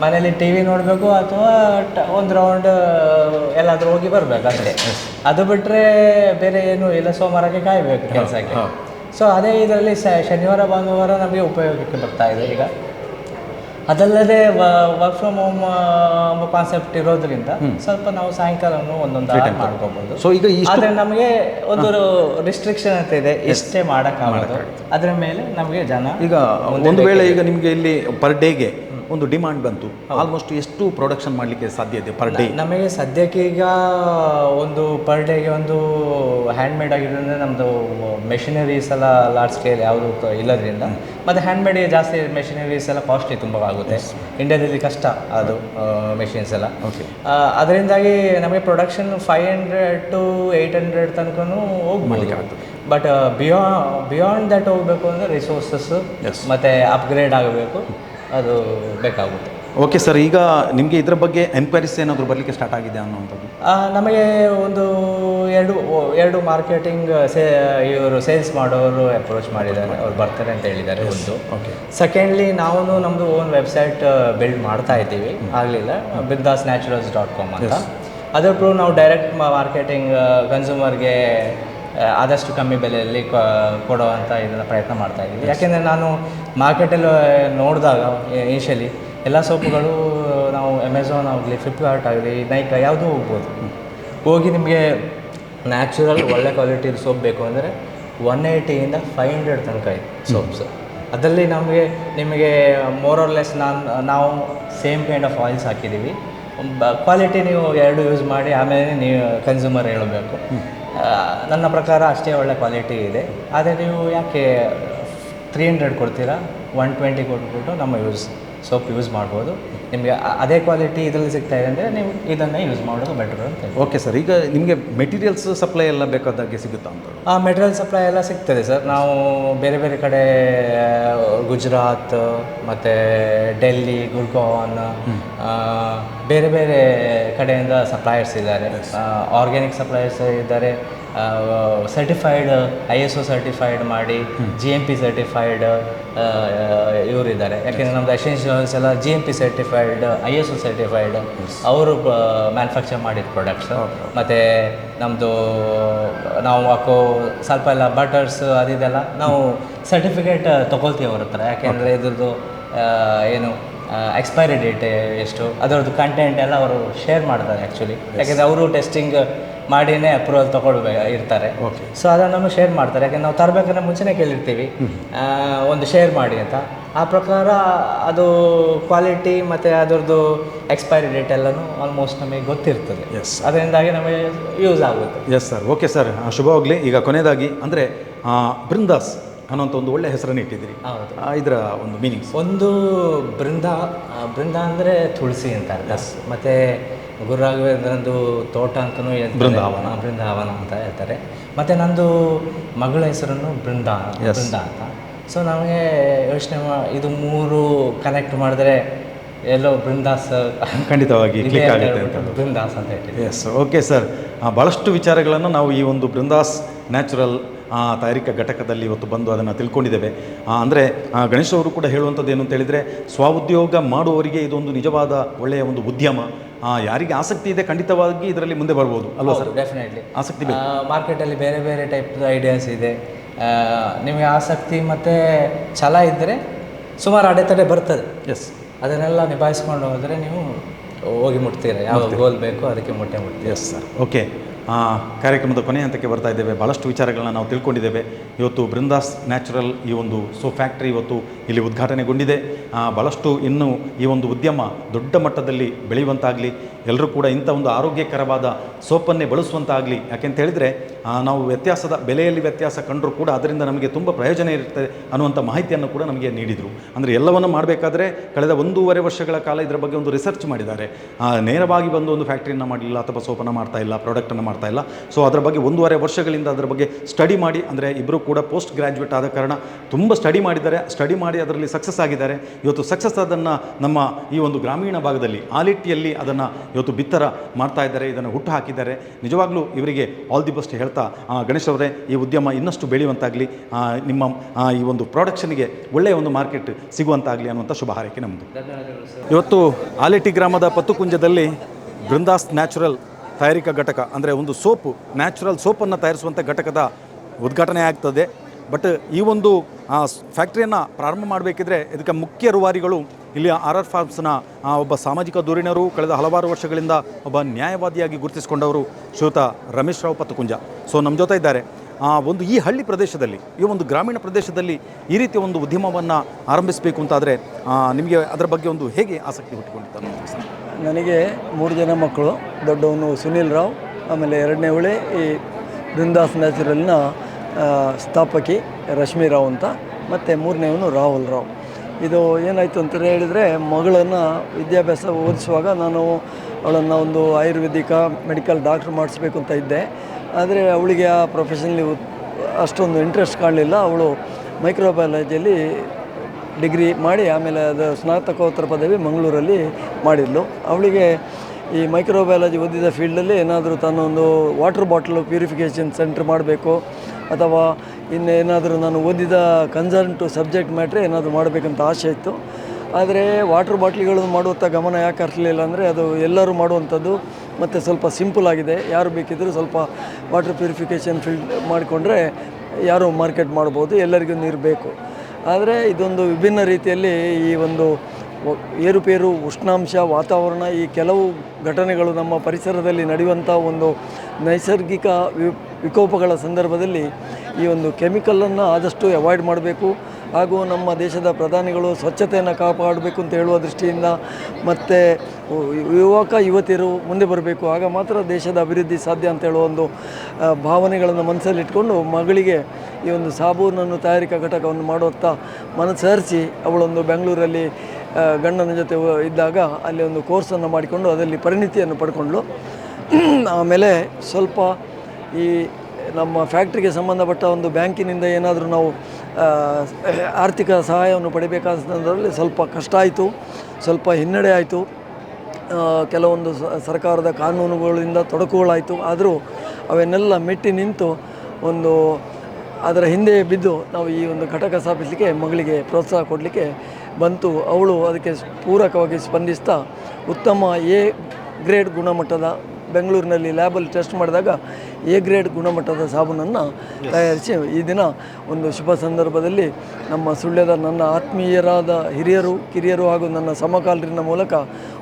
ಮನೇಲಿ ಟಿ ವಿ ನೋಡಬೇಕು ಅಥವಾ ಟ- ಒಂದು ರೌಂಡ್ ಎಲ್ಲಾದರೂ ಹೋಗಿ ಬರಬೇಕು ಅಷ್ಟೇ. ಅದು ಬಿಟ್ಟರೆ ಬೇರೆ ಏನು ಇಲ್ಲ ಸೋಮವಾರಕ್ಕೆ ಕಾಯಬೇಕು ಕೆಲಸಕ್ಕೆ. ಸೊ ಅದೇ ಇದರಲ್ಲಿ ಶನಿವಾರ ಭಾನುವಾರ ನಮಗೆ ಉಪಯೋಗಕ್ಕೆ ಬರ್ತಾ ಇದೆ ಈಗ. ಅದಲ್ಲದೆ ವರ್ಕ್ ಫ್ರಮ್ ಹೋಮ್ ಕಾನ್ಸೆಪ್ಟ್ ಇರೋದ್ರಿಂದ ಸ್ವಲ್ಪ ನಾವು ಸಾಯಂಕಾಲವನ್ನು ಒಂದೊಂದು ಮಾಡ್ಕೋಬಹುದು ಸೊ ಈಗ ಆದರೆ ನಮಗೆ ಒಂದು ರಿಸ್ಟ್ರಿಕ್ಷನ್ ಅಂತ ಇದೆ. ಇಷ್ಟೇ ಮಾಡೋಕ್ಕಾಗೋದು. ಅದರ ಮೇಲೆ ನಮಗೆ ಜನ ಈಗ ಒಂದು ವೇಳೆ ಈಗ ನಿಮಗೆ ಇಲ್ಲಿ ಪರ್ ಡೇಗೆ ಒಂದು ಡಿಮಾಂಡ್ ಬಂತು. ಆಲ್ಮೋಸ್ಟ್ ಎಷ್ಟು ಪ್ರೊಡಕ್ಷನ್ ಮಾಡಲಿಕ್ಕೆ ಸಾಧ್ಯ ಇದೆ ಪರ್ ಡೇ ನಮಗೆ ಸದ್ಯಕ್ಕೆ ಈಗ ಒಂದು ಪರ್ ಡೇಗೆ ಒಂದು ಹ್ಯಾಂಡ್ಮೇಡ್ ಆಗಿರೋದ್ರಿಂದ ನಮ್ಮದು ಮೆಷಿನರೀಸ್ ಎಲ್ಲ ಲಾರ್ಜ್ ಸ್ಕೇಲ್ ಯಾವುದು ಇಲ್ಲದ್ರಿಂದ ಮತ್ತು ಹ್ಯಾಂಡ್ಮೇಡ್ ಜಾಸ್ತಿ ಮೆಷಿನರೀಸ್ ಎಲ್ಲ ಕಾಸ್ಟ್ಲಿ ತುಂಬ ಆಗುತ್ತೆ. ಇಂಡಿಯಾದಲ್ಲಿ ಕಷ್ಟ ಅದು ಮೆಷಿನ್ಸ್ ಎಲ್ಲ. ಓಕೆ ಅದರಿಂದಾಗಿ ನಮಗೆ production five hundred to eight hundred ತನಕ ಹೋಗ್ಬೋದು. ಬಟ್ ಬಿಯಾ ಬಿಯಾಂಡ್ ದಟ್ ಹೋಗಬೇಕು ಅಂದರೆ ರಿಸೋರ್ಸಸ್ ಮತ್ತು ಅಪ್ಗ್ರೇಡ್ ಆಗಬೇಕು. ಅದು ಬೇಕಾಗುತ್ತೆ. ಓಕೆ ಸರ್ ಈಗ ನಿಮಗೆ ಇದರ ಬಗ್ಗೆ ಎನ್ಕ್ವೈರೀಸ್ ಏನಾದರೂ ಬರಲಿಕ್ಕೆ ಸ್ಟಾರ್ಟ್ ಆಗಿದೆ ಅನ್ನೋವಂಥದ್ದು? ನಮಗೆ ಒಂದು ಎರಡು ಎರಡು ಮಾರ್ಕೆಟಿಂಗ್ ಸೇ ಇವರು ಸೇಲ್ಸ್ ಮಾಡೋರು ಅಪ್ರೋಚ್ ಮಾಡಿದ್ದಾರೆ. ಅವ್ರು ಬರ್ತಾರೆ ಅಂತ ಹೇಳಿದ್ದಾರೆ ಒಂದು. ಓಕೆ ಸೆಕೆಂಡ್ಲಿ ನಾವು ನಮ್ಮದು ಓನ್ ವೆಬ್ಸೈಟ್ ಬಿಲ್ಡ್ ಮಾಡ್ತಾ ಇದ್ದೀವಿ. ಆಗಲಿಲ್ಲ. ಬಿದ್ದಾಸ್ ನ್ಯಾಚುರಲ್ಸ್ ಡಾಟ್ ಕಾಮ್ ಅಂತ. ಅದರ ಪ್ರೂವ್ ನಾವು ಡೈರೆಕ್ಟ್ ಮಾರ್ಕೆಟಿಂಗ್ ಕನ್ಸ್ಯೂಮರ್ಗೆ ಆದಷ್ಟು ಕಮ್ಮಿ ಬೆಲೆಯಲ್ಲಿ ಕೊಡುವಂಥ ಇದನ್ನು ಪ್ರಯತ್ನ ಮಾಡ್ತಾ ಇದ್ದೀವಿ. ಯಾಕೆಂದರೆ ನಾನು ಮಾರ್ಕೆಟಲ್ಲಿ ನೋಡಿದಾಗ ಇನಿಷಿಯಲಿ ಎಲ್ಲ ಸೋಪುಗಳು, ನಾವು ಅಮೆಝಾನ್ ಆಗಲಿ ಫ್ಲಿಪ್ಕಾರ್ಟ್ ಆಗಲಿ ನೈಕ ಯಾವುದೂ ಹೋಗ್ಬೋದು. ಹೋಗಿ ನಿಮಗೆ ನ್ಯಾಚುರಲ್ ಒಳ್ಳೆ ಕ್ವಾಲಿಟಿ ಸೋಪ್ ಬೇಕು ಅಂದರೆ ಒನ್ ಏಯ್ಟಿಯಿಂದ ಫೈವ್ ಹಂಡ್ರೆಡ್ ತನಕ ಇದೆ ಸೋಪ್ಸ್. ಅದರಲ್ಲಿ ನಮಗೆ, ನಿಮಗೆ ಮೋರ್ ಆರ್ ಲೆಸ್ ನಾನು, ನಾವು ಸೇಮ್ ಕೈಂಡ್ ಆಫ್ ಆಯಿಲ್ಸ್ ಹಾಕಿದ್ದೀವಿ. ಕ್ವಾಲಿಟಿ ನೀವು ಎರಡು ಯೂಸ್ ಮಾಡಿ ಆಮೇಲೆ ನೀವು ಕನ್ಸ್ಯೂಮರ್ ಹೇಳಬೇಕು. ನನ್ನ ಪ್ರಕಾರ ಅಷ್ಟೇ ಒಳ್ಳೆ ಕ್ವಾಲಿಟಿ ಇದೆ. ಆದರೆ ನೀವು ಯಾಕೆ ತ್ರೀ ಹಂಡ್ರೆಡ್ ಕೊಡ್ತೀರಾ? ಒನ್ ಟ್ವೆಂಟಿ ಕೊಟ್ಬಿಟ್ಟು ನಮ್ಮ ಯೂಸ್ ಸೋಪ್ ಯೂಸ್ ಮಾಡ್ಬೋದು. ನಿಮಗೆ ಅದೇ ಕ್ವಾಲಿಟಿ ಇದರಲ್ಲಿ ಸಿಗ್ತಾ ಇದೆ ಅಂದರೆ ನೀವು ಇದನ್ನು ಯೂಸ್ ಮಾಡೋದು ಬೆಟರ್ ಅಂತ ಓಕೆ ಸರ್ ಈಗ ನಿಮಗೆ ಮೆಟೀರಿಯಲ್ಸ್ ಸಪ್ಲೈ ಎಲ್ಲ ಬೇಕಾದಾಗೆ ಸಿಗುತ್ತಾ ಅಂತ ಆ ಮೆಟೀರಿಯಲ್ ಸಪ್ಲೈ ಎಲ್ಲ ಸಿಗ್ತದೆ ಸರ್ ನಾವು ಬೇರೆ ಬೇರೆ ಕಡೆ ಗುಜರಾತ್ ಮತ್ತು ಡೆಲ್ಲಿ ಗುರ್ಗಾನ್ ಬೇರೆ ಬೇರೆ ಕಡೆಯಿಂದ ಸಪ್ಲೈಯರ್ಸ್ ಇದ್ದಾರೆ. ಆರ್ಗ್ಯಾನಿಕ್ ಸಪ್ಲೈಯರ್ಸ್ ಇದ್ದಾರೆ. Certified I S O certified ಮಾಡಿ ಜಿ ಎಂ ಪಿ ಸರ್ಟಿಫೈಡ್ ಇವರಿದ್ದಾರೆ. ಯಾಕೆಂದರೆ ನಮ್ಮದು ಎಸೆನ್ಷಿಯಲ್ಸ್ ಎಲ್ಲ G M P certified I S O certified ಅವರು ಮ್ಯಾನುಫ್ಯಾಕ್ಚರ್ ಮಾಡಿದ ಪ್ರಾಡಕ್ಟ್ಸ್ ಮತ್ತು ನಮ್ಮದು ನಾವು ಹಾಕೋ ಸ್ವಲ್ಪ ಎಲ್ಲ ಬಟರ್ಸ್ ಅದಿದೆಲ್ಲ ನಾವು ಸರ್ಟಿಫಿಕೇಟ್ ತೊಗೊಳ್ತೀವಿ ಅವ್ರ ಹತ್ರ. ಯಾಕೆಂದರೆ ಇದ್ರದ್ದು ಏನು ಎಕ್ಸ್ಪೈರಿ ಡೇಟ್ ಎಷ್ಟು ಅದರದ್ದು ಕಂಟೆಂಟ್ ಎಲ್ಲ ಅವರು ಶೇರ್ ಮಾಡ್ತಾರೆ ಆ್ಯಕ್ಚುಲಿ ಯಾಕೆಂದರೆ ಅವರು ಟೆಸ್ಟಿಂಗ್ ಮಾಡಿನೇ ಅಪ್ರೂವಲ್ ತಗೊಳ್ಬೇಕು ಇರ್ತಾರೆ. ಓಕೆ ಸೊ ಅದನ್ನು ನಮಗೆ ಶೇರ್ ಮಾಡ್ತಾರೆ. ಯಾಕೆ ನಾವು ತರಬೇಕಾದ್ರೆ ಮುಂಚೆನೇ ಕೇಳಿರ್ತೀವಿ. ಒಂದು ಶೇರ್ ಮಾಡಿ ಅಂತ. ಆ ಪ್ರಕಾರ ಅದು ಕ್ವಾಲಿಟಿ ಮತ್ತು ಅದರದ್ದು ಎಕ್ಸ್ಪೈರಿ ಡೇಟ್ ಎಲ್ಲನೂ ಆಲ್ಮೋಸ್ಟ್ ನಮಗೆ ಗೊತ್ತಿರ್ತದೆ. ಎಸ್ ಅದರಿಂದಾಗಿ ನಮಗೆ ಯೂಸ್ ಆಗುತ್ತೆ. ಎಸ್ ಸರ್ ಓಕೆ ಸರ್ ಶುಭವಾಗಲಿ ಈಗ ಕೊನೆಯದಾಗಿ ಅಂದರೆ ಬೃಂದಾಸ್ ಅನ್ನೋಂಥ ಒಂದು ಒಳ್ಳೆ ಹೆಸರನ್ನು ಇಟ್ಟಿದ್ದೀರಿ. ಇದರ ಒಂದು ಮೀನಿಂಗ್ಸ್ ಒಂದು ಬೃಂದ ಬೃಂದ ಅಂದರೆ ತುಳಸಿ ಅಂತ ಅರ್ಥ. ಮತ್ತು ಗುರು ರಾಘವೇಂದ್ರಂದು ತೋಟ ಅಂತಲೂ. ಬೃಂದಾವನ. ಬೃಂದಾವನ ಅಂತ ಹೇಳ್ತಾರೆ. ಮತ್ತು ನಂದು ಮಗಳ ಹೆಸರನ್ನು ಬೃಂದ. ಬೃಂದ ಅಂತ. ಸೊ ನಮಗೆ ಯೋಚನೆ ಮಾ ಇದು ಮೂರು ಕನೆಕ್ಟ್ ಮಾಡಿದ್ರೆ ಎಲ್ಲೋ ಬೃಂದಾಸ್ ಖಂಡಿತವಾಗಿ ಕ್ಲಿಕ್ ಆಗುತ್ತೆ ಅಂತ. ಬೃಂದಾಸ್ ಅಂತ ಹೇಳಿ ಎಸ್ ಓಕೆ ಸರ್ ಭಾಳಷ್ಟು ವಿಚಾರಗಳನ್ನು ನಾವು ಈ ಒಂದು ಬೃಂದಾಸ್ ನ್ಯಾಚುರಲ್ ತಯಾರಿಕಾ ಘಟಕದಲ್ಲಿ ಇವತ್ತು ಬಂದು ಅದನ್ನು ತಿಳ್ಕೊಂಡಿದ್ದೇವೆ. ಅಂದರೆ ಗಣೇಶ್ ಅವರು ಕೂಡ ಹೇಳುವಂಥದ್ದು ಏನು ಅಂತ ಹೇಳಿದರೆ ಸ್ವಉದ್ಯೋಗ ಮಾಡುವವರಿಗೆ ಇದೊಂದು ನಿಜವಾದ ಒಳ್ಳೆಯ ಒಂದು ಉದ್ಯಮ. ಯಾರಿಗೆ ಆಸಕ್ತಿ ಇದೆ ಖಂಡಿತವಾಗಿ ಇದರಲ್ಲಿ ಮುಂದೆ ಬರ್ಬೋದು. ಅಲ್ವಾ ಸರ್? ಡೆಫಿನೆಟ್ಲಿ ಆಸಕ್ತಿ ಬೇಕು. ಮಾರ್ಕೆಟಲ್ಲಿ ಬೇರೆ ಬೇರೆ ಟೈಪ್ ಐಡಿಯಾಸ್ ಇದೆ. ನಿಮಗೆ ಆಸಕ್ತಿ ಮತ್ತು ಛಲ ಇದ್ದರೆ ಸುಮಾರು ಅಡೆತಡೆ ಬರ್ತದೆ. ಎಸ್ ಅದನ್ನೆಲ್ಲ ನಿಭಾಯಿಸ್ಕೊಂಡು ಹೋದರೆ ನೀವು ಹೋಗಿ ಮುಟ್ತೀರ? ಯಾವ ಗೋಲ್ ಬೇಕೋ ಅದಕ್ಕೆ ಮುಟ್ಟೆ ಮುಟ್ತೀರ? ಎಸ್ ಸರ್ ಓಕೆ ಕಾರ್ಯಕ್ರಮದ ಕೊನೆಯ ಹಂತಕ್ಕೆ ಬರ್ತಾ ಇದ್ದೇವೆ. ಭಾಳಷ್ಟು ವಿಚಾರಗಳನ್ನ ನಾವು ತಿಳ್ಕೊಂಡಿದ್ದೇವೆ. ಇವತ್ತು ಬೃಂದಾಸ್ ನ್ಯಾಚುರಲ್ ಈ ಒಂದು ಸೋ ಫ್ಯಾಕ್ಟ್ರಿ ಇವತ್ತು ಇಲ್ಲಿ ಉದ್ಘಾಟನೆಗೊಂಡಿದೆ. ಭಾಳಷ್ಟು ಇನ್ನು ಈ ಒಂದು ಉದ್ಯಮ ದೊಡ್ಡ ಮಟ್ಟದಲ್ಲಿ ಬೆಳೆಯುವಂತಾಗಲಿ ಎಲ್ಲರೂ ಕೂಡ ಇಂಥ ಒಂದು ಆರೋಗ್ಯಕರವಾದ ಸೋಪನ್ನೇ ಬಳಸುವಂತಾಗಲಿ. ಯಾಕೆಂತ ಹೇಳಿದರೆ ನಾವು ವ್ಯತ್ಯಾಸದ ಬೆಲೆಯಲ್ಲಿ ವ್ಯತ್ಯಾಸ ಕಂಡರೂ ಕೂಡ ಅದರಿಂದ ನಮಗೆ ತುಂಬ ಪ್ರಯೋಜನ ಇರುತ್ತೆ ಅನ್ನುವಂಥ ಮಾಹಿತಿಯನ್ನು ಕೂಡ ನಮಗೆ ನೀಡಿದರು. ಅಂದರೆ ಎಲ್ಲವನ್ನು ಮಾಡಬೇಕಾದ್ರೆ ಕಳೆದ ಒಂದೂವರೆ ವರ್ಷಗಳ ಕಾಲ ಇದರ ಬಗ್ಗೆ ಒಂದು ರಿಸರ್ಚ್ ಮಾಡಿದ್ದಾರೆ. ನೇರವಾಗಿ ಬಂದು ಒಂದು ಫ್ಯಾಕ್ಟ್ರಿಯನ್ನು ಮಾಡಲಿಲ್ಲ ಅಥವಾ ಸೋಪನ್ನು ಮಾಡ್ತಾ ಇಲ್ಲ ಪ್ರಾಡಕ್ಟನ್ನು ಮಾಡ್ತಾ ಇಲ್ಲ. ಸೊ ಅದರ ಬಗ್ಗೆ ಒಂದೂವರೆ ವರ್ಷಗಳಿಂದ ಅದರ ಬಗ್ಗೆ ಸ್ಟಡಿ ಮಾಡಿ, ಅಂದರೆ ಇಬ್ಬರು ಕೂಡ ಪೋಸ್ಟ್ ಗ್ರ್ಯಾಜುಯೇಟ್ ಆದ ಕಾರಣ ತುಂಬ ಸ್ಟಡಿ ಮಾಡಿದ್ದಾರೆ. ಸ್ಟಡಿ ಮಾಡಿ ಅದರಲ್ಲಿ ಸಕ್ಸಸ್ ಆಗಿದ್ದಾರೆ. ಇವತ್ತು ಸಕ್ಸಸ್ ಅದನ್ನು ನಮ್ಮ ಈ ಒಂದು ಗ್ರಾಮೀಣ ಭಾಗದಲ್ಲಿ, ಆಲಿಟ್ಟಿಯಲ್ಲಿ ಅದನ್ನು ಇವತ್ತು ಬಿತ್ತರ ಮಾಡ್ತಾ ಇದ್ದಾರೆ, ಇದನ್ನು ಹುಟ್ಟು ಹಾಕಿದ್ದಾರೆ. ನಿಜವಾಗ್ಲೂ ಇವರಿಗೆ ಆಲ್ ದಿ ಬೆಸ್ಟ್ ಹೇಳ್ತಾ ಗಣೇಶ್ ಅವರೇ, ಈ ಉದ್ಯಮ ಇನ್ನಷ್ಟು ಬೆಳೆಯುವಂತಾಗಲಿ ನಿಮ್ಮ ಈ ಒಂದು ಪ್ರಾಡಕ್ಷನ್ಗೆ ಒಳ್ಳೆಯ ಒಂದು ಮಾರ್ಕೆಟ್ ಸಿಗುವಂತಾಗಲಿ ಅನ್ನುವಂಥ ಶುಭ ಹಾರೈಕೆ ನಮ್ಮದು ಇವತ್ತು ಆಲಿಟಿ ಗ್ರಾಮದ ಪತ್ತುಕುಂಜದಲ್ಲಿ ಬೃಂದಾಸ್ ನ್ಯಾಚುರಲ್ ತಯಾರಿಕಾ ಘಟಕ, ಅಂದರೆ ಒಂದು ಸೋಪು, ನ್ಯಾಚುರಲ್ ಸೋಪನ್ನು ತಯಾರಿಸುವಂಥ ಘಟಕದ ಉದ್ಘಾಟನೆ ಆಗ್ತದೆ. ಬಟ್ ಈ ಒಂದು ಫ್ಯಾಕ್ಟ್ರಿಯನ್ನು ಪ್ರಾರಂಭ ಮಾಡಬೇಕಿದ್ರೆ ಇದಕ್ಕೆ ಮುಖ್ಯ ರುವಾರಿಗಳು ಇಲ್ಲಿ ಆರ್ ಆರ್ ಫಾರ್ಮ್ಸ್ನ ಒಬ್ಬ ಸಾಮಾಜಿಕ ಧುರೀಣರು ಕಳೆದ ಹಲವಾರು ವರ್ಷಗಳಿಂದ ಒಬ್ಬ ನ್ಯಾಯವಾದಿಯಾಗಿ ಗುರುತಿಸಿಕೊಂಡವರು ಶ್ರೀಯುತ ರಮೇಶ್ ರಾವ್ ಪತ್ತುಕುಂಜ. ಸೊ ನಮ್ಮ ಜೊತೆ ಇದ್ದಾರೆ. ಒಂದು ಈ ಹಳ್ಳಿ ಪ್ರದೇಶದಲ್ಲಿ, ಈ ಒಂದು ಗ್ರಾಮೀಣ ಪ್ರದೇಶದಲ್ಲಿ ಈ ರೀತಿಯ ಒಂದು ಉದ್ಯಮವನ್ನು ಆರಂಭಿಸಬೇಕು ಅಂತಾದರೆ ನಿಮಗೆ ಅದರ ಬಗ್ಗೆ ಒಂದು ಹೇಗೆ ಆಸಕ್ತಿ ಹುಟ್ಟಿಕೊಂಡಿದ್ದಾರೆ ನನಗೆ ಮೂರು ಜನ ಮಕ್ಕಳು, ದೊಡ್ಡವನು ಸುನೀಲ್ ರಾವ್, ಆಮೇಲೆ ಎರಡನೇ ಹುಳಿ ಈ ಬೃಂದಾಸ್ ನ್ಯಾಚುರಲ್ನ ಸ್ಥಾಪಕಿ ರಶ್ಮಿ ರಾವ್ ಅಂತ, ಮತ್ತು ಮೂರನೇವನು ರಾಹುಲ್ ರಾವ್. ಇದು ಏನಾಯಿತು ಅಂತ ಹೇಳಿದರೆ, ಮಗಳನ್ನು ವಿದ್ಯಾಭ್ಯಾಸ ಓದಿಸುವಾಗ ನಾನು ಅವಳನ್ನು ಒಂದು ಆಯುರ್ವೇದಿಕ ಮೆಡಿಕಲ್ ಡಾಕ್ಟ್ರ್ ಮಾಡಿಸ್ಬೇಕು ಅಂತ ಇದ್ದೆ. ಆದರೆ ಅವಳಿಗೆ ಆ ಪ್ರೊಫೆಷನಲ್ಲಿ ಅಷ್ಟೊಂದು ಇಂಟ್ರೆಸ್ಟ್ ಕಾಣಲಿಲ್ಲ. ಅವಳು ಮೈಕ್ರೋಬಯಾಲಜಿಯಲ್ಲಿ ಡಿಗ್ರಿ ಮಾಡಿ, ಆಮೇಲೆ ಅದು ಸ್ನಾತಕೋತ್ತರ ಪದವಿ ಮಂಗಳೂರಲ್ಲಿ ಮಾಡಿದ್ಲು. ಅವಳಿಗೆ ಈ ಮೈಕ್ರೋಬಯಾಲಜಿ ಓದಿದ ಫೀಲ್ಡಲ್ಲಿ ಏನಾದರೂ ತಾನೊಂದು ವಾಟರ್ ಬಾಟ್ಲು ಪ್ಯೂರಿಫಿಕೇಷನ್ ಸೆಂಟ್ರ್ ಮಾಡಬೇಕು ಅಥವಾ ಇನ್ನೇನಾದರೂ ನಾನು ಓದಿದ ಕನ್ಸರ್ನ್ ಟು ಸಬ್ಜೆಕ್ಟ್ ಮ್ಯಾಟ್ರೆ ಏನಾದರೂ ಮಾಡಬೇಕಂತ ಆಸೆ ಇತ್ತು. ಆದರೆ ವಾಟರ್ ಬಾಟ್ಲಿಗಳನ್ನು ಮಾಡುವಂಥ ಗಮನ ಯಾಕೆ ಹರಿಸಲಿಲ್ಲ ಅಂದರೆ ಅದು ಎಲ್ಲರೂ ಮಾಡುವಂಥದ್ದು ಮತ್ತು ಸ್ವಲ್ಪ ಸಿಂಪಲ್ ಆಗಿದೆ. ಯಾರು ಬೇಕಿದ್ದರೂ ಸ್ವಲ್ಪ ವಾಟರ್ ಪ್ಯೂರಿಫಿಕೇಷನ್ ಫಿಲ್ಟ್ ಮಾಡಿಕೊಂಡ್ರೆ ಯಾರು ಮಾರ್ಕೆಟ್ ಮಾಡ್ಬೋದು, ಎಲ್ಲರಿಗೂ ನೀರು ಬೇಕು. ಆದರೆ ಇದೊಂದು ವಿಭಿನ್ನ ರೀತಿಯಲ್ಲಿ ಈ ಒಂದು ಏರುಪೇರು, ಉಷ್ಣಾಂಶ, ವಾತಾವರಣ ಈ ಕೆಲವು ಘಟನೆಗಳು ನಮ್ಮ ಪರಿಸರದಲ್ಲಿ ನಡೆಯುವಂಥ ಒಂದು ನೈಸರ್ಗಿಕ ವಿಕೋಪಗಳ ಸಂದರ್ಭದಲ್ಲಿ ಈ ಒಂದು ಕೆಮಿಕಲನ್ನು ಆದಷ್ಟು ಅವಾಯ್ಡ್ ಮಾಡಬೇಕು. ಹಾಗೂ ನಮ್ಮ ದೇಶದ ಪ್ರಧಾನಿಗಳು ಸ್ವಚ್ಛತೆಯನ್ನು ಕಾಪಾಡಬೇಕು ಅಂತ ಹೇಳುವ ದೃಷ್ಟಿಯಿಂದ ಮತ್ತು ಯುವಕ, ಯುವತಿಯರು ಮುಂದೆ ಬರಬೇಕು. ಆಗ ಮಾತ್ರ ದೇಶದ ಅಭಿವೃದ್ಧಿ ಸಾಧ್ಯ ಅಂತ ಹೇಳುವ ಒಂದು ಭಾವನೆಗಳನ್ನು ಮನಸ್ಸಲ್ಲಿಟ್ಕೊಂಡು ಮಗಳಿಗೆ ಈ ಒಂದು ಸಾಬೂನನ್ನು ತಯಾರಿಕಾ ಘಟಕವನ್ನು ಮಾಡುತ್ತಾ ಮನಸ್ಸರಿಸಿ ಅವಳೊಂದು ಬೆಂಗಳೂರಲ್ಲಿ ಗಂಡನ ಜೊತೆ ಇದ್ದಾಗ ಅಲ್ಲಿ ಒಂದು ಕೋರ್ಸನ್ನು ಮಾಡಿಕೊಂಡು ಅದರಲ್ಲಿ ಪರಿಣಿತಿಯನ್ನು ಪಡ್ಕೊಂಡ್ಳು. ಆಮೇಲೆ ಸ್ವಲ್ಪ ಈ ನಮ್ಮ ಫ್ಯಾಕ್ಟ್ರಿಗೆ ಸಂಬಂಧಪಟ್ಟ ಒಂದು ಬ್ಯಾಂಕಿನಿಂದ ಏನಾದರೂ ನಾವು ಆರ್ಥಿಕ ಸಹಾಯವನ್ನು ಪಡಿಬೇಕಾದ ಸಂದರ್ಭದಲ್ಲಿ ಸ್ವಲ್ಪ ಕಷ್ಟ ಆಯಿತು, ಸ್ವಲ್ಪ ಹಿನ್ನಡೆ ಆಯಿತು. ಕೆಲವೊಂದು ಸರ್ಕಾರದ ಕಾನೂನುಗಳಿಂದ ತೊಡಕುಗಳಾಯಿತು. ಆದರೂ ಅವನ್ನೆಲ್ಲ ಮೆಟ್ಟಿ ನಿಂತು ಒಂದು ಅದರ ಹಿಂದೆ ಬಿದ್ದು ನಾವು ಈ ಒಂದು ಘಟಕ ಸ್ಥಾಪಿಸಲಿಕ್ಕೆ ಮಗಳಿಗೆ ಪ್ರೋತ್ಸಾಹ ಕೊಡಲಿಕ್ಕೆ ಬಂತು ಅವಳು ಅದಕ್ಕೆ ಪೂರಕವಾಗಿ ಸ್ಪಂದಿಸ್ತಾ ಉತ್ತಮ ಎ ಗ್ರೇಡ್ ಗುಣಮಟ್ಟದ ಬೆಂಗಳೂರಿನಲ್ಲಿ ಲ್ಯಾಬಲ್ಲಿ ಟೆಸ್ಟ್ ಮಾಡಿದಾಗ ಎ ಗ್ರೇಡ್ ಗುಣಮಟ್ಟದ ಸಾಬೂನನ್ನು ತಯಾರಿಸಿ ಈ ದಿನ ಒಂದು ಶುಭ ಸಂದರ್ಭದಲ್ಲಿ ನಮ್ಮ ಸುಳ್ಯದ ನನ್ನ ಆತ್ಮೀಯರಾದ ಹಿರಿಯರು ಕಿರಿಯರು ಹಾಗೂ ನನ್ನ ಸಮಕಾಲರಿನ ಮೂಲಕ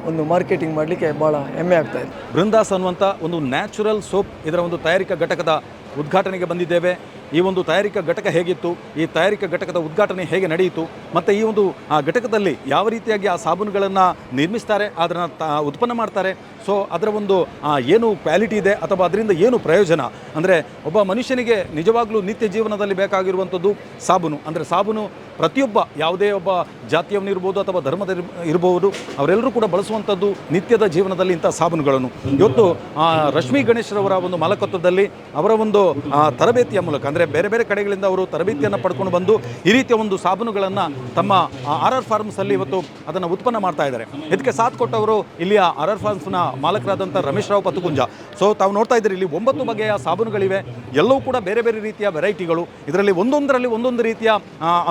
ಒಂದು ಮಾರ್ಕೆಟಿಂಗ್ ಮಾಡಲಿಕ್ಕೆ ಭಾಳ ಹೆಮ್ಮೆ ಆಗ್ತಾ ಇದೆ. ಬೃಂದಾಸ್ ಅನ್ನುವಂಥ ಒಂದು ನ್ಯಾಚುರಲ್ ಸೋಪ್ ಇದರ ಒಂದು ತಯಾರಿಕಾ ಘಟಕದ ಉದ್ಘಾಟನೆಗೆ ಬಂದಿದ್ದೇವೆ. ಈ ಒಂದು ತಯಾರಿಕಾ ಘಟಕ ಹೇಗಿತ್ತು? ಈ ತಯಾರಿಕಾ ಘಟಕದ ಉದ್ಘಾಟನೆ ಹೇಗೆ ನಡೆಯಿತು? ಮತ್ತು ಈ ಒಂದು, ಆ, ಘಟಕದಲ್ಲಿ ಯಾವ ರೀತಿಯಾಗಿ ಆ ಸಾಬೂನುಗಳನ್ನು ನಿರ್ಮಿಸ್ತಾರೆ, ಅದನ್ನು ಉತ್ಪನ್ನ ಮಾಡ್ತಾರೆ? ಸೊ, ಅದರ ಒಂದು ಏನು ಕ್ವಾಲಿಟಿ ಇದೆ ಅಥವಾ ಅದರಿಂದ ಏನು ಪ್ರಯೋಜನ? ಅಂದರೆ ಒಬ್ಬ ಮನುಷ್ಯನಿಗೆ ನಿಜವಾಗ್ಲೂ ನಿತ್ಯ ಜೀವನದಲ್ಲಿ ಬೇಕಾಗಿರುವಂಥದ್ದು ಸಾಬೂನು. ಅಂದರೆ ಸಾಬೂನು ಪ್ರತಿಯೊಬ್ಬ, ಯಾವುದೇ ಒಬ್ಬ ಜಾತಿಯವನಿರ್ಬೋದು ಅಥವಾ ಧರ್ಮದ ಇರಬಹುದು ಅವರೆಲ್ಲರೂ ಕೂಡ ಬಳಸುವಂಥದ್ದು ನಿತ್ಯದ ಜೀವನದಲ್ಲಿ ಇಂಥ ಸಾಬೂನುಗಳನ್ನು. ಇವತ್ತು ರಶ್ಮಿ ಗಣೇಶ್ರವರ ಒಂದು ಮಾಲಕತ್ವದಲ್ಲಿ ಅವರ ಒಂದು ತರಬೇತಿಯ ಮೂಲಕ ಅಂದರೆ ಬೇರೆ ಬೇರೆ ಕಡೆಗಳಿಂದ ಅವರು ತರಬೇತಿಯನ್ನು ಪಡ್ಕೊಂಡು ಬಂದು ಈ ರೀತಿಯ ಒಂದು ಸಾಬೂನುಗಳನ್ನು ತಮ್ಮ ಆರ್ ಆರ್ ಫಾರ್ಮ್ಸಲ್ಲಿ ಇವತ್ತು ಅದನ್ನು ಉತ್ಪನ್ನ ಮಾಡ್ತಾ ಇದ್ದಾರೆ. ಇದಕ್ಕೆ ಸಾಥ್ ಕೊಟ್ಟವರು ಇಲ್ಲಿಯ ಆರ್ ಆರ್ ಫಾರ್ಮ್ಸ್ನ ಮಾಲಕರಾದಂಥ ರಮೇಶ್ ರಾವ್ ಪತ್ಕುಂಜ. ಸೊ ತಾವು ನೋಡ್ತಾ ಇದ್ದೀರಿ, ಇಲ್ಲಿ ಒಂಬತ್ತು ಬಗೆಯ ಸಾಬೂನುಗಳಿವೆ. ಎಲ್ಲವೂ ಕೂಡ ಬೇರೆ ಬೇರೆ ರೀತಿಯ ವೆರೈಟಿಗಳು ಇದರಲ್ಲಿ ಒಂದೊಂದರಲ್ಲಿ ಒಂದೊಂದು ರೀತಿಯ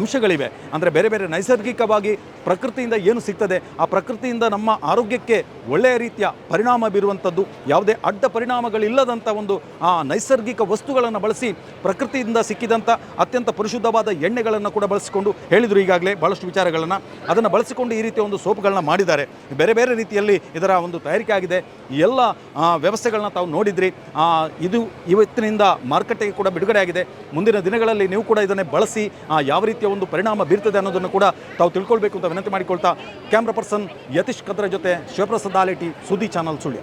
ಅಂಶಗಳಿವೆ. ಅಂದರೆ ಬೇರೆ ಬೇರೆ ನೈಸರ್ಗಿಕವಾಗಿ ಪ್ರಕೃತಿಯಿಂದ ಏನು ಸಿಗ್ತದೆ, ಆ ಪ್ರಕೃತಿಯಿಂದ ನಮ್ಮ ಆರೋಗ್ಯಕ್ಕೆ ಒಳ್ಳೆಯ ರೀತಿಯ ಪರಿಣಾಮ ಬೀರುವಂಥದ್ದು ಯಾವುದೇ ಅಡ್ಡ ಪರಿಣಾಮಗಳಿಲ್ಲದಂಥ ಒಂದು, ಆ, ನೈಸರ್ಗಿಕ ವಸ್ತುಗಳನ್ನು ಬಳಸಿ ಪ್ರಕೃತಿಯಿಂದ ಸಿಕ್ಕಿದಂಥ ಅತ್ಯಂತ ಪರಿಶುದ್ಧವಾದ ಎಣ್ಣೆಗಳನ್ನು ಕೂಡ ಬಳಸಿಕೊಂಡು ಹೇಳಿದರು ಈಗಾಗಲೇ ಭಾಳಷ್ಟು ವಿಚಾರಗಳನ್ನು. ಅದನ್ನು ಬಳಸಿಕೊಂಡು ಈ ರೀತಿಯ ಒಂದು ಸೋಪ್ಗಳನ್ನ ಮಾಡಿದ್ದಾರೆ. ಬೇರೆ ಬೇರೆ ರೀತಿಯಲ್ಲಿ ಇದರ ಒಂದು ತಯಾರಿಕೆ ಆಗಿದೆ ಎಲ್ಲ ವ್ಯವಸ್ಥೆಗಳನ್ನ ತಾವು ನೋಡಿದ್ರಿ. ಇದು ಇವತ್ತಿನಿಂದ ಮಾರುಕಟ್ಟೆಗೆ ಕೂಡ ಬಿಡುಗಡೆ ಆಗಿದೆ ಮುಂದಿನ ದಿನಗಳಲ್ಲಿ ನೀವು ಕೂಡ ಇದನ್ನೇ ಬಳಸಿ ಯಾವ ರೀತಿಯ ಒಂದು ಪರಿಣಾಮ ಬೀರ್ತದೆ ಅನ್ನೋದನ್ನು ಕೂಡ ತಾವು ತಿಳ್ಕೊಳ್ಬೇಕು ಅಂತ ವಿನಂತಿ ಮಾಡಿಕೊಳ್ತಾ. ಕ್ಯಾಮ್ರಾ ಪರ್ಸನ್ ಯತೀಶ್ ಕದ್ರ ಜೊತೆ ಶಿವಪ್ರಸಾದ್ ಆಲೇಟಿ ಸುದ್ದಿ ಚಾನಲ್ ಸುಳ್ಯ.